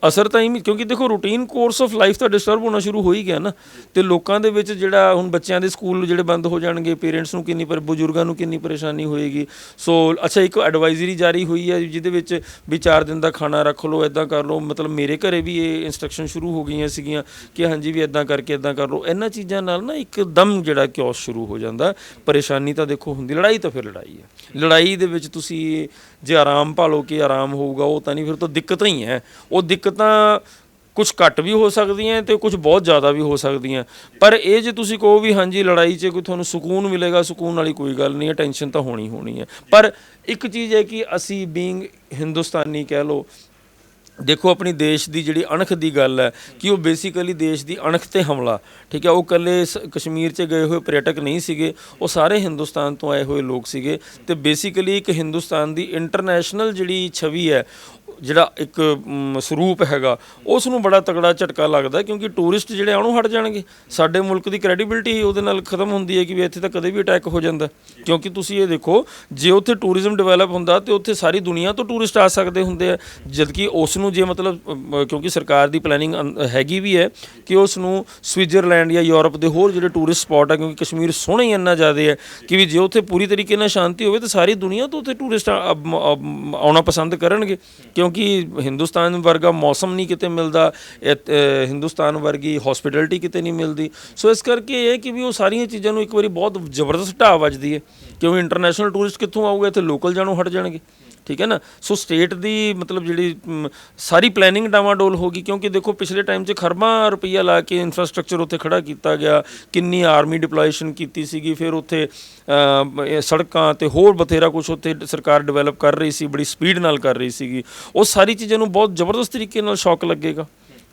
ਅਸਰ ਤਾਂ ਇਮੀ ਕਿਉਂਕਿ ਦੇਖੋ ਰੂਟੀਨ ਕੋਰਸ ਆਫ ਲਾਈਫ ਤਾਂ ਡਿਸਟਰਬ ਹੋਣਾ ਸ਼ੁਰੂ ਹੋ ਹੀ ਗਿਆ ਨਾ। ਤੇ ਲੋਕਾਂ ਦੇ ਵਿੱਚ ਜਿਹੜਾ ਹੁਣ ਬੱਚਿਆਂ ਦੇ ਸਕੂਲ ਜਿਹੜੇ ਬੰਦ ਹੋ ਜਾਣਗੇ ਪੇਰੈਂਟਸ ਨੂੰ ਕਿੰਨੀ ਪਰ, ਬਜ਼ੁਰਗਾਂ ਨੂੰ ਕਿੰਨੀ ਪਰੇਸ਼ਾਨੀ ਹੋਏਗੀ। ਸੋ ਅੱਛਾ, ਇੱਕ ਐਡਵਾਈਜ਼ਰੀ ਜਾਰੀ ਹੋਈ ਹੈ, ਜਿਹਦੇ ਵਿੱਚ ਵੀ 4 ਦਿਨ ਦਾ ਖਾਣਾ ਰੱਖ ਲਓ ਇਦਾਂ ਕਰ ਲਓ। ਮਤਲਬ ਮੇਰੇ ਘਰੇ ਵੀ ਇਹ ਇਨਸਟਰਕਸ਼ਨ ਸ਼ੁਰੂ ਹੋ ਗਈਆਂ ਸੀਗੀਆਂ ਕਿ ਹਾਂਜੀ ਵੀ ਇਦਾਂ ਕਰਕੇ ਇਦਾਂ ਕਰ ਲਓ। ਇਹਨਾਂ ਚੀਜ਼ਾਂ ਨਾਲ ਨਾ ਇੱਕ ਦਮ ਜਿਹੜਾ ਕਿਓਸ ਸ਼ੁਰੂ ਹੋ ਜਾਂਦਾ। ਪਰੇਸ਼ਾਨੀ ਤਾਂ ਦੇਖੋ ਹੁੰਦੀ, ਲੜਾਈ ਤਾਂ ਫਿਰ ਲੜਾਈ ਹੈ। ਲੜਾਈ ਦੇ ਵਿੱਚ ਤੁਸੀਂ ਜੇ ਆਰਾਮ ਭਾਲੋ ਕਿ ਆਰਾਮ ਹੋਊਗਾ, ਉਹ ਤਾਂ ਨਹੀਂ, ਫਿਰ ਤਾਂ ਦਿੱਕਤਾਂ ਹੀ ਹੈ। ਉਹ ਦਿੱਕਤਾਂ ਕੁਝ ਘੱਟ ਵੀ ਹੋ ਸਕਦੀਆਂ ਤੇ ਕੁਝ ਬਹੁਤ ਜ਼ਿਆਦਾ ਵੀ ਹੋ ਸਕਦੀਆਂ। ਪਰ ਇਹ ਜੇ ਤੁਸੀਂ ਕਹੋ ਵੀ ਹਾਂਜੀ, ਲੜਾਈ 'ਚ ਕੋਈ ਤੁਹਾਨੂੰ ਸਕੂਨ ਮਿਲੇਗਾ, ਸਕੂਨ ਵਾਲੀ ਕੋਈ ਗੱਲ ਨਹੀਂ ਹੈ, ਟੈਨਸ਼ਨ ਤਾਂ ਹੋਣੀ ਹੋਣੀ ਹੈ। ਪਰ ਇੱਕ ਚੀਜ਼ ਹੈ ਕਿ ਅਸੀਂ ਬੀਇੰਗ ਹਿੰਦੁਸਤਾਨੀ ਕਹਿ ਲਓ ਦੇਖੋ, ਆਪਣੀ ਦੇਸ਼ ਦੀ ਜਿਹੜੀ ਅਣਖ ਦੀ ਗੱਲ ਹੈ ਕਿ ਉਹ ਬੇਸਿਕਲੀ ਦੇਸ਼ ਦੀ ਅਣਖ ਤੇ ਹਮਲਾ। ਠੀਕ ਹੈ, ਉਹ ਕੱਲੇ ਕਸ਼ਮੀਰ 'ਚ ਗਏ ਹੋਏ ਪਰਯਟਕ ਨਹੀਂ ਸੀਗੇ, ਉਹ ਸਾਰੇ ਹਿੰਦੁਸਤਾਨ ਤੋਂ ਆਏ ਹੋਏ ਲੋਕ ਸੀਗੇ ਤੇ ਬੇਸਿਕਲੀ ਇੱਕ ਹਿੰਦੁਸਤਾਨ ਦੀ ਇੰਟਰਨੈਸ਼ਨਲ ਜਿਹੜੀ ਛਵੀ ਹੈ ਜਿਹੜਾ ਇੱਕ ਸਰੂਪ ਹੈਗਾ ਉਸ ਨੂੰ ਬੜਾ ਤਗੜਾ ਝਟਕਾ ਲੱਗਦਾ ਕਿਉਂਕਿ ਟੂਰਿਸਟ ਜਿਹੜੇ ਆਉਣੋਂ ਹਟ ਜਾਣਗੇ। ਸਾਡੇ ਮੁਲਕ ਦੀ ਕ੍ਰੈਡੀਬਿਲਟੀ ਉਹਦੇ ਨਾਲ ਖਤਮ ਹੁੰਦੀ ਹੈ ਕਿ ਵੀ ਇੱਥੇ ਤਾਂ ਕਦੇ ਵੀ ਅਟੈਕ ਹੋ ਜਾਂਦਾ। ਕਿਉਂਕਿ ਤੁਸੀਂ ਇਹ ਦੇਖੋ, ਜੇ ਉੱਥੇ ਟੂਰਿਜ਼ਮ ਡਿਵੈਲਪ ਹੁੰਦਾ, ਤੇ ਉੱਥੇ ਸਾਰੀ ਦੁਨੀਆ ਤੋਂ ਟੂਰਿਸਟ ਆ ਸਕਦੇ ਹੁੰਦੇ ਆ। ਜਦਕਿ ਉਸ ਨੂੰ ਜੇ ਮਤਲਬ ਕਿਉਂਕਿ ਸਰਕਾਰ ਦੀ ਪਲੈਨਿੰਗ ਹੈਗੀ ਵੀ ਹੈ ਕਿ ਉਸ ਨੂੰ ਸਵਿਟਜ਼ਰਲੈਂਡ ਜਾਂ ਯੂਰਪ ਦੇ ਹੋਰ ਜਿਹੜੇ ਟੂਰਿਸਟ ਸਪੌਟ ਆ, ਕਿਉਂਕਿ ਕਸ਼ਮੀਰ ਸੋਹਣਾ ਹੀ ਇੰਨਾ ਜ਼ਿਆਦਾ ਹੈ ਕਿ ਵੀ ਜੇ ਉੱਥੇ ਪੂਰੀ ਤਰੀਕੇ ਨਾਲ ਸ਼ਾਂਤੀ ਹੋਵੇ, ਤਾਂ ਸਾਰੀ ਦੁਨੀਆ ਤੋਂ ਉੱਥੇ ਟੂਰਿਸਟ ਆਉਣਾ ਪਸੰਦ ਕਰਨਗੇ। ਕਿਉਂ ਕਿਉਂਕਿ ਹਿੰਦੁਸਤਾਨ ਵਰਗਾ ਮੌਸਮ ਨਹੀਂ ਕਿਤੇ ਮਿਲਦਾ ਹਿੰਦੁਸਤਾਨ ਵਰਗੀ ਹਸਪਿਟੈਲਿਟੀ ਕਿਤੇ ਨਹੀਂ ਮਿਲਦੀ। ਸੋ ਇਸ ਕਰਕੇ ਇਹ ਕਿ ਵੀ ਉਹ ਸਾਰੀਆਂ ਚੀਜ਼ਾਂ ਨੂੰ ਇੱਕ ਵਾਰੀ ਬਹੁਤ ਜ਼ਬਰਦਸਤ ਢਾਹ ਵੱਜਦੀ ਹੈ। ਕਿਉਂ ਇੰਟਰਨੈਸ਼ਨਲ ਟੂਰਿਸਟ ਕਿੱਥੋਂ ਆਊਗਾ, ਇੱਥੇ ਲੋਕਲ ਜਾਣੋਂ, ਹਟ ਜਾਣਗੇ। ਠੀਕ ਹੈ ਨਾ? ਸੋ ਸਟੇਟ ਦੀ ਮਤਲਬ ਜਿਹੜੀ ਸਾਰੀ ਪਲੈਨਿੰਗ ਡਾਵਾਡੋਲ ਹੋ ਗਈ, ਕਿਉਂਕਿ ਦੇਖੋ, ਪਿਛਲੇ ਟਾਈਮ 'ਚ ਖਰਬਾਂ ਰੁਪਈਆ ਲਾ ਕੇ ਇਨਫਰਾਸਟ੍ਰਕਚਰ ਉੱਥੇ ਖੜਾ ਕੀਤਾ ਗਿਆ। ਕਿੰਨੀ ਆਰਮੀ ਡਿਪਲੋਏਸ਼ਨ ਕੀਤੀ ਸੀਗੀ, ਫਿਰ ਉੱਥੇ ਸੜਕਾਂ ਤੇ ਹੋਰ ਬਥੇਰਾ ਕੁਝ ਉੱਥੇ ਸਰਕਾਰ ਡਿਵੈਲਪ ਕਰ ਰਹੀ ਸੀ, ਬੜੀ ਸਪੀਡ ਨਾਲ ਕਰ ਰਹੀ ਸੀਗੀ। ਉਹ ਸਾਰੀ ਚੀਜ਼ਾਂ ਨੂੰ ਬਹੁਤ ਜ਼ਬਰਦਸਤ ਤਰੀਕੇ ਨਾਲ ਸ਼ੌਕ ਲੱਗੇਗਾ।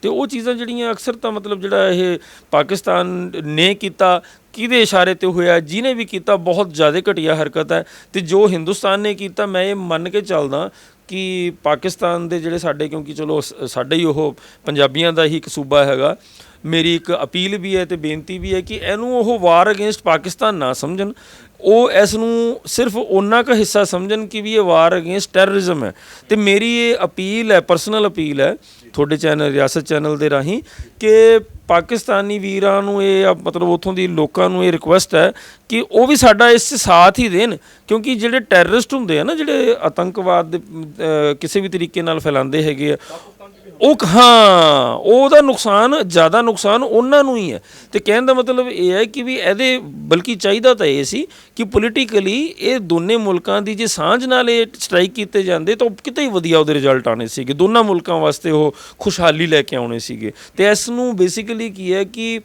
ਤੇ ਉਹ ਚੀਜ਼ਾਂ ਜਿਹੜੀਆਂ ਅਕਸਰ ਤਾਂ ਮਤਲਬ ਜਿਹੜਾ ਇਹ ਪਾਕਿਸਤਾਨ ਨੇ ਕੀਤਾ, ਕਿਹਦੇ ਇਸ਼ਾਰੇ ਤੇ ਹੋਇਆ, ਜਿਹਨੇ ਵੀ ਕੀਤਾ, ਬਹੁਤ ਜ਼ਿਆਦਾ ਘਟੀਆ ਹਰਕਤ ਹੈ। ਤੇ ਜੋ ਹਿੰਦੁਸਤਾਨ ਨੇ ਕੀਤਾ, ਮੈਂ ਇਹ ਮੰਨ ਕੇ ਚੱਲਦਾ ਕਿ ਪਾਕਿਸਤਾਨ ਦੇ ਜਿਹੜੇ ਸਾਡੇ, ਕਿਉਂਕਿ ਚਲੋ ਸ- ਸਾਡੇ ਹੀ ਉਹ ਪੰਜਾਬੀਆਂ ਦਾ ਹੀ ਇੱਕ ਸੂਬਾ ਹੈਗਾ। ਮੇਰੀ ਇੱਕ ਅਪੀਲ ਵੀ ਹੈ ਤੇ ਬੇਨਤੀ ਵੀ ਹੈ ਕਿ ਇਹਨੂੰ ਉਹ ਵਾਰ ਅਗੇਂਸਟ ਪਾਕਿਸਤਾਨ ਨਾ ਸਮਝਣ। ਉਹ ਇਸ ਨੂੰ ਸਿਰਫ ਉਹਨਾਂ ਦਾ ਹਿੱਸਾ ਸਮਝਣ ਕਿ ਵੀ ਇਹ ਵਾਰ ਅਗੇਂਸਟ ਟੈਰਰਿਜ਼ਮ ਹੈ। ਤੇ ਮੇਰੀ ਇਹ ਅਪੀਲ ਹੈ ਪਰਸਨਲ ਅਪੀਲ ਹੈ, ਤੁਹਾਡੇ ਚੈਨਲ, ਰਿਆਸਤ ਚੈਨਲ ਦੇ ਰਾਹੀਂ ਕਿ ਪਾਕਿਸਤਾਨੀ ਵੀਰਾਂ ਨੂੰ ਇਹ ਮਤਲਬ ਉਥੋਂ ਦੀ ਲੋਕਾਂ ਨੂੰ ਇਹ ਰਿਕੁਐਸਟ ਹੈ ਕਿ ਉਹ ਵੀ ਸਾਡਾ ਇਸ 'ਚ ਸਾਥ ਹੀ ਦੇਣ। ਕਿਉਂਕਿ ਜਿਹੜੇ ਟੈਰਰਿਸਟ ਹੁੰਦੇ ਆ ਨਾ, ਜਿਹੜੇ ਆਤੰਕਵਾਦ ਕਿਸੇ ਵੀ ਤਰੀਕੇ ਨਾਲ ਫੈਲਾਉਂਦੇ ਹੈਗੇ ਆ ਉਹ ਕ- ਹਾਂ, ਉਹਦਾ ਨੁਕਸਾਨ, ਜ਼ਿਆਦਾ ਨੁਕਸਾਨ ਉਹਨਾਂ ਨੂੰ ਹੀ ਹੈ। ਤੇ ਕਹਿਣ ਦਾ ਮਤਲਬ ਇਹ ਹੈ ਕਿ ਵੀ ਇਹਦੇ ਬਲਕਿ ਚਾਹੀਦਾ ਤਾਂ ਇਹ ਸੀ ਕਿ ਪੋਲੀਟੀਕਲੀ ਇਹ ਦੋਨੇ ਮੁਲਕਾਂ ਦੀ ਜੇ ਸਾਂਝ ਨਾਲ ਇਹ ਸਟ੍ਰਾਈਕ ਕੀਤੇ ਜਾਂਦੇ ਤਾਂ ਉਹ ਕਿਤੇ ਹੀ ਵਧੀਆ ਉਹਦੇ ਰਿਜ਼ਲਟ ਆਣੇ ਸੀਗੇ। ਦੋਨਾਂ ਮੁਲਕਾਂ ਵਾਸਤੇ ਉਹ ਖੁਸ਼ਹਾਲੀ ਲੈ ਕੇ ਆਉਣੇ ਸੀਗੇ। ਤੇ ਇਸ ਨੂੰ ਬੇਸਿਕਲੀ ਕੀ ਹੈ ਕਿ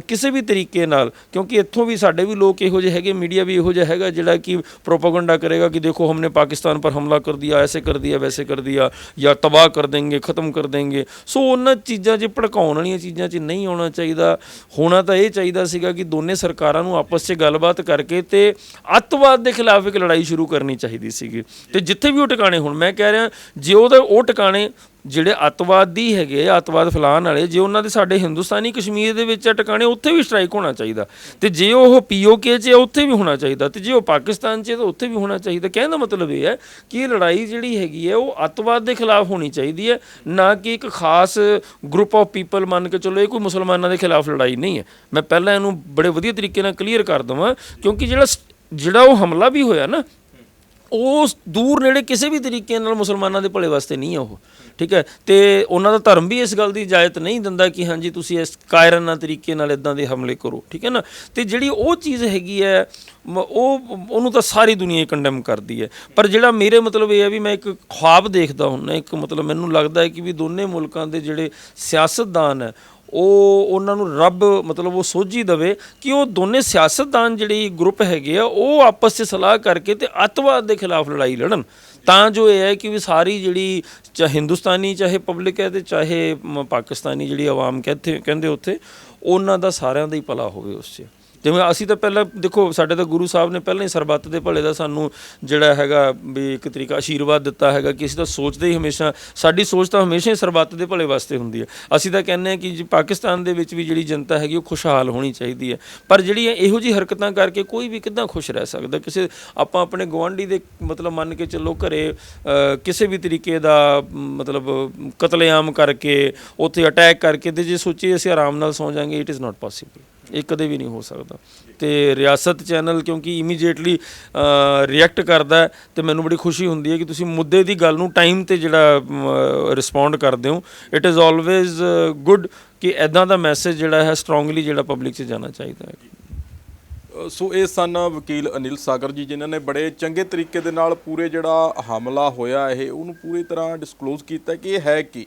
ਕਿਸੇ ਵੀ ਤਰੀਕੇ ਨਾਲ ਕਿਉਂਕਿ ਇੱਥੋਂ ਵੀ ਸਾਡੇ ਵੀ ਲੋਕ ਇਹੋ ਜਿਹੇ ਹੈਗੇ ਮੀਡੀਆ ਵੀ ਇਹੋ ਜਿਹਾ ਹੈਗਾ ਜਿਹੜਾ ਕਿ ਪ੍ਰੋਪਾਗੈਂਡਾ ਕਰੇਗਾ ਕਿ ਦੇਖੋ हमने पाकिस्तान पर हमला कर दिया ऐसे कर दिया वैसे कर दिया ਜਾਂ ਤਬਾਹ ਕਰ ਦੇਂਗੇ ਖਤਮ ਕਰ ਦੇਂਗੇ ਸੋ ਉਹਨਾਂ ਚੀਜ਼ਾਂ 'ਚ ਭੜਕਾਉਣ ਵਾਲੀਆਂ ਚੀਜ਼ਾਂ 'ਚ ਨਹੀਂ ਆਉਣਾ ਚਾਹੀਦਾ ਹੋਣਾ ਤਾਂ ਇਹ ਚਾਹੀਦਾ ਸੀਗਾ ਕਿ ਦੋਨੇ ਸਰਕਾਰਾਂ ਨੂੰ ਆਪਸ 'ਚ ਗੱਲਬਾਤ ਕਰਕੇ ਤੇ ਅੱਤਵਾਦ ਦੇ ਖਿਲਾਫ ਇੱਕ ਲੜਾਈ ਸ਼ੁਰੂ ਕਰਨੀ ਚਾਹੀਦੀ ਸੀਗੀ ਤੇ ਜਿੱਥੇ ਵੀ ਉਹ ਟਿਕਾਣੇ ਹੁਣ ਮੈਂ ਕਹਿ ਰਿਹਾ ਜੇ ਉਹਦਾ ਉਹ ਟਿਕਾਣੇ ਜਿਹੜੇ ਅੱਤਵਾਦੀ ਹੈਗੇ ਆ, ਅੱਤਵਾਦ ਫੈਲਾਉਣ ਵਾਲੇ ਜੇ ਉਹਨਾਂ ਦੇ ਸਾਡੇ ਹਿੰਦੁਸਤਾਨੀ ਕਸ਼ਮੀਰ ਦੇ ਵਿੱਚ ਆ ਟਿਕਾਣੇ ਉੱਥੇ ਵੀ ਸਟ੍ਰਾਈਕ ਹੋਣਾ ਚਾਹੀਦਾ। ਤੇ ਜੇ ਉਹ ਪੀਓਕੇ 'ਚ ਆ ਉੱਥੇ ਵੀ ਹੋਣਾ ਚਾਹੀਦਾ। ਤੇ ਜੇ ਉਹ ਪਾਕਿਸਤਾਨ 'ਚ ਤਾਂ ਉੱਥੇ ਵੀ ਹੋਣਾ ਚਾਹੀਦਾ। ਕਹਿਣ ਦਾ ਮਤਲਬ ਇਹ ਹੈ ਕਿ ਇਹ ਲੜਾਈ ਜਿਹੜੀ ਹੈਗੀ ਹੈ ਉਹ ਅੱਤਵਾਦ ਦੇ ਖਿਲਾਫ ਹੋਣੀ ਚਾਹੀਦੀ ਹੈ ਨਾ ਕਿ ਇੱਕ ਖਾਸ ਗਰੁੱਪ ਆਫ ਪੀਪਲ ਮੰਨ ਕੇ ਚਲੋ ਇਹ ਕੋਈ ਮੁਸਲਮਾਨਾਂ ਦੇ ਖਿਲਾਫ ਲੜਾਈ ਨਹੀਂ ਹੈ। ਮੈਂ ਪਹਿਲਾਂ ਇਹਨੂੰ ਬੜੇ ਵਧੀਆ ਤਰੀਕੇ ਨਾਲ ਕਲੀਅਰ ਕਰ ਦਵਾਂ ਕਿਉਂਕਿ ਜਿਹੜਾ ਸ- ਜਿਹੜਾ ਉਹ ਹਮਲਾ ਵੀ ਹੋਇਆ ਨਾ ਉਸ ਦੂਰ ਨੇੜੇ ਕਿਸੇ ਵੀ ਤਰੀਕੇ ਨਾਲ ਮੁਸਲਮਾਨਾਂ ਦੇ ਭਲੇ ਵਾਸਤੇ ਨਹੀਂ ਹੈ ਉਹ। ਠੀਕ ਹੈ? ਤੇ ਉਹਨਾਂ ਦਾ ਧਰਮ ਵੀ ਇਸ ਗੱਲ ਦੀ ਇਜਾਜ਼ਤ ਨਹੀਂ ਦਿੰਦਾ ਕਿ ਹਾਂਜੀ, ਤੁਸੀਂ ਇਸ ਕਾਇਰਾਨਾ ਤਰੀਕੇ ਨਾਲ ਇਦਾਂ ਦੇ ਹਮਲੇ ਕਰੋ। ਠੀਕ ਹੈ ਨਾ? ਤੇ ਜਿਹੜੀ ਉਹ ਚੀਜ਼ ਹੈਗੀ ਹੈ ਉਹ, ਉਹਨੂੰ ਤਾਂ ਸਾਰੀ ਦੁਨੀਆ ਕੰਡੈਮ ਕਰਦੀ ਹੈ। ਪਰ ਜਿਹੜਾ ਮੇਰੇ ਮਤਲਬ ਇਹ ਹੈ ਵੀ ਮੈਂ ਇੱਕ ਖੁਆਬ ਦੇਖਦਾ ਹੁੰਦਾ ਇੱਕ ਮਤਲਬ ਮੈਨੂੰ ਲੱਗਦਾ ਹੈ ਕਿ ਵੀ ਦੋਨੇ ਮੁਲਕਾਂ ਦੇ ਜਿਹੜੇ ਸਿਆਸਤਦਾਨ ਹੈ ਉਹ ਉਹਨਾਂ ਨੂੰ ਰੱਬ ਮਤਲਬ ਉਹ ਸੋਝੀ ਦਵੇ ਕਿ ਉਹ ਦੋਨੇ ਸਿਆਸਤਦਾਨ ਜਿਹੜੀ ਗਰੁੱਪ ਹੈਗੇ ਆ, ਉਹ ਆਪਸ 'ਚ ਸਲਾਹ ਕਰਕੇ ਤੇ ਅੱਤਵਾਦ ਦੇ ਖਿਲਾਫ ਲੜਾਈ ਲੜਨ। ਤਾਂ ਜੋ ਇਹ ਹੈ ਕਿ ਵੀ ਸਾਰੀ ਜਿਹੜੀ ਚਾਹੇ ਹਿੰਦੁਸਤਾਨੀ, ਚਾਹੇ ਪਬਲਿਕ ਹੈ ਤੇ ਚਾਹੇ ਮ- ਪਾਕਿਸਤਾਨੀ ਜਿਹੜੀ ਆਵਾਮ ਕਹਿੰਦੇ ਕਹਿੰਦੇ ਉੱਥੇ, ਉਹਨਾਂ ਦਾ ਸਾਰਿਆਂ ਦਾ ਹੀ ਭਲਾ ਹੋਵੇ ਉਸ 'ਚ। ਜਿਵੇਂ ਅਸੀਂ ਤਾਂ ਪਹਿਲਾਂ, ਦੇਖੋ, ਸਾਡੇ ਤਾਂ ਗੁਰੂ ਸਾਹਿਬ ਨੇ ਪਹਿਲਾਂ ਹੀ ਸਰਬੱਤ ਦੇ ਭਲੇ ਦਾ ਸਾਨੂੰ ਜਿਹੜਾ ਹੈਗਾ ਵੀ ਇੱਕ ਤਰੀਕਾ ਆਸ਼ੀਰਵਾਦ ਦਿੱਤਾ ਹੈਗਾ ਕਿ ਅਸੀਂ ਤਾਂ ਸੋਚਦੇ ਹੀ ਹਮੇਸ਼ਾ, ਸਾਡੀ ਸੋਚ ਤਾਂ ਹਮੇਸ਼ਾ ਹੀ ਸਰਬੱਤ ਦੇ ਭਲੇ ਵਾਸਤੇ ਹੁੰਦੀ ਹੈ। ਅਸੀਂ ਤਾਂ ਕਹਿੰਦੇ ਹਾਂ ਕਿ ਜੀ ਪਾਕਿਸਤਾਨ ਦੇ ਵਿੱਚ ਵੀ ਜਿਹੜੀ ਜਨਤਾ ਹੈਗੀ ਉਹ ਖੁਸ਼ਹਾਲ ਹੋਣੀ ਚਾਹੀਦੀ ਹੈ। ਪਰ ਜਿਹੜੀਆਂ ਇਹੋ ਜਿਹੀ ਹਰਕਤਾਂ ਕਰਕੇ ਕੋਈ ਵੀ ਕਿੱਦਾਂ ਖੁਸ਼ ਰਹਿ ਸਕਦਾ? ਕਿਸੇ, ਆਪਾਂ ਆਪਣੇ ਗਵਾਂਢੀ ਦੇ ਮਤਲਬ ਮੰਨ ਕੇ ਚੱਲੋ ਘਰੇ ਕਿਸੇ ਵੀ ਤਰੀਕੇ ਦਾ ਮਤਲਬ ਕਤਲੇਆਮ ਕਰਕੇ, ਉੱਥੇ ਅਟੈਕ ਕਰਕੇ ਤੇ ਜੇ ਸੋਚੀਏ ਅਸੀਂ ਆਰਾਮ ਨਾਲ ਸੌਂ ਜਾਾਂਗੇ ਇਟ ਇਜ਼ ਨਾਟ ਪੋਸੀਬਲ ਇਹ ਕਦੇ ਵੀ ਨਹੀਂ ਹੋ ਸਕਦਾ। ਤੇ ਰਿਆਸਤ ਚੈਨਲ ਕਿਉਂਕਿ ਇਮੀਡੀਏਟਲੀ ਰਿਐਕਟ ਕਰਦਾ ਹੈ ਤੇ ਮੈਨੂੰ ਬੜੀ ਖੁਸ਼ੀ ਹੁੰਦੀ ਹੈ ਕਿ ਤੁਸੀਂ ਮੁੱਦੇ ਦੀ ਗੱਲ ਨੂੰ ਟਾਈਮ ਤੇ ਜਿਹੜਾ ਰਿਸਪੌਂਡ ਕਰਦੇ ਹੋ। ਇਟ ਇਜ਼ ਆਲਵੇਜ਼ ਗੁੱਡ ਕਿ ਐਦਾਂ ਦਾ ਮੈਸੇਜ ਜਿਹੜਾ ਹੈ ਸਟਰੋਂਗਲੀ ਜਿਹੜਾ ਪਬਲਿਕ 'ਚ ਜਾਣਾ ਚਾਹੀਦਾ ਹੈ। ਸੋ ਇਹ ਸਨ ਵਕੀਲ ਅਨਿਲ ਸਾਗਰ ਜੀ ਜਿਨ੍ਹਾਂ ਨੇ ਬੜੇ ਚੰਗੇ ਤਰੀਕੇ ਦੇ ਨਾਲ ਪੂਰੇ ਜਿਹੜਾ ਹਮਲਾ ਹੋਇਆ ਇਹ, ਉਹਨੂੰ ਪੂਰੀ ਤਰ੍ਹਾਂ ਡਿਸਕਲੋਜ਼ ਕੀਤਾ ਕਿ ਇਹ ਹੈ ਕੀ।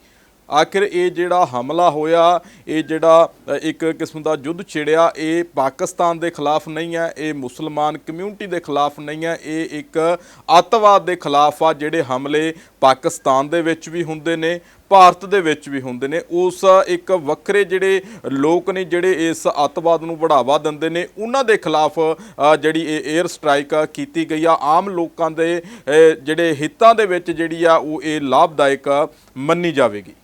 ਆਖਿਰ ਇਹ ਜਿਹੜਾ ਹਮਲਾ ਹੋਇਆ, ਇਹ ਜਿਹੜਾ ਇੱਕ ਕਿਸਮ ਦਾ ਯੁੱਧ ਛਿੜਿਆ, ਇਹ ਪਾਕਿਸਤਾਨ ਦੇ ਖਿਲਾਫ ਨਹੀਂ ਹੈ, ਇਹ ਮੁਸਲਮਾਨ ਕਮਿਊਨਿਟੀ ਦੇ ਖਿਲਾਫ ਨਹੀਂ ਹੈ, ਇਹ ਇੱਕ ਅੱਤਵਾਦ ਦੇ ਖਿਲਾਫ ਆ, ਜਿਹੜੇ ਹਮਲੇ ਪਾਕਿਸਤਾਨ ਦੇ ਵਿੱਚ ਵੀ ਹੁੰਦੇ ਨੇ, ਭਾਰਤ ਦੇ ਵਿੱਚ ਵੀ ਹੁੰਦੇ ਨੇ। ਉਸ ਇੱਕ ਵੱਖਰੇ ਜਿਹੜੇ ਲੋਕ ਨੇ, ਜਿਹੜੇ ਇਸ ਅੱਤਵਾਦ ਨੂੰ ਬੜਾਵਾ ਦਿੰਦੇ ਨੇ, ਉਹਨਾਂ ਦੇ ਖਿਲਾਫ ਜਿਹੜੀ ਇਹ 에ਅਰ ਸਟ੍ਰਾਈਕ ਕੀਤੀ ਗਈ ਆ। ਆਮ ਲੋਕਾਂ ਦੇ ਜਿਹੜੇ ਹਿੱਤਾਂ ਦੇ ਵਿੱਚ ਜਿਹੜੀ ਆ, ਉਹ ਇਹ ਲਾਭਦਾਇਕ ਮੰਨੀ ਜਾਵੇਗੀ।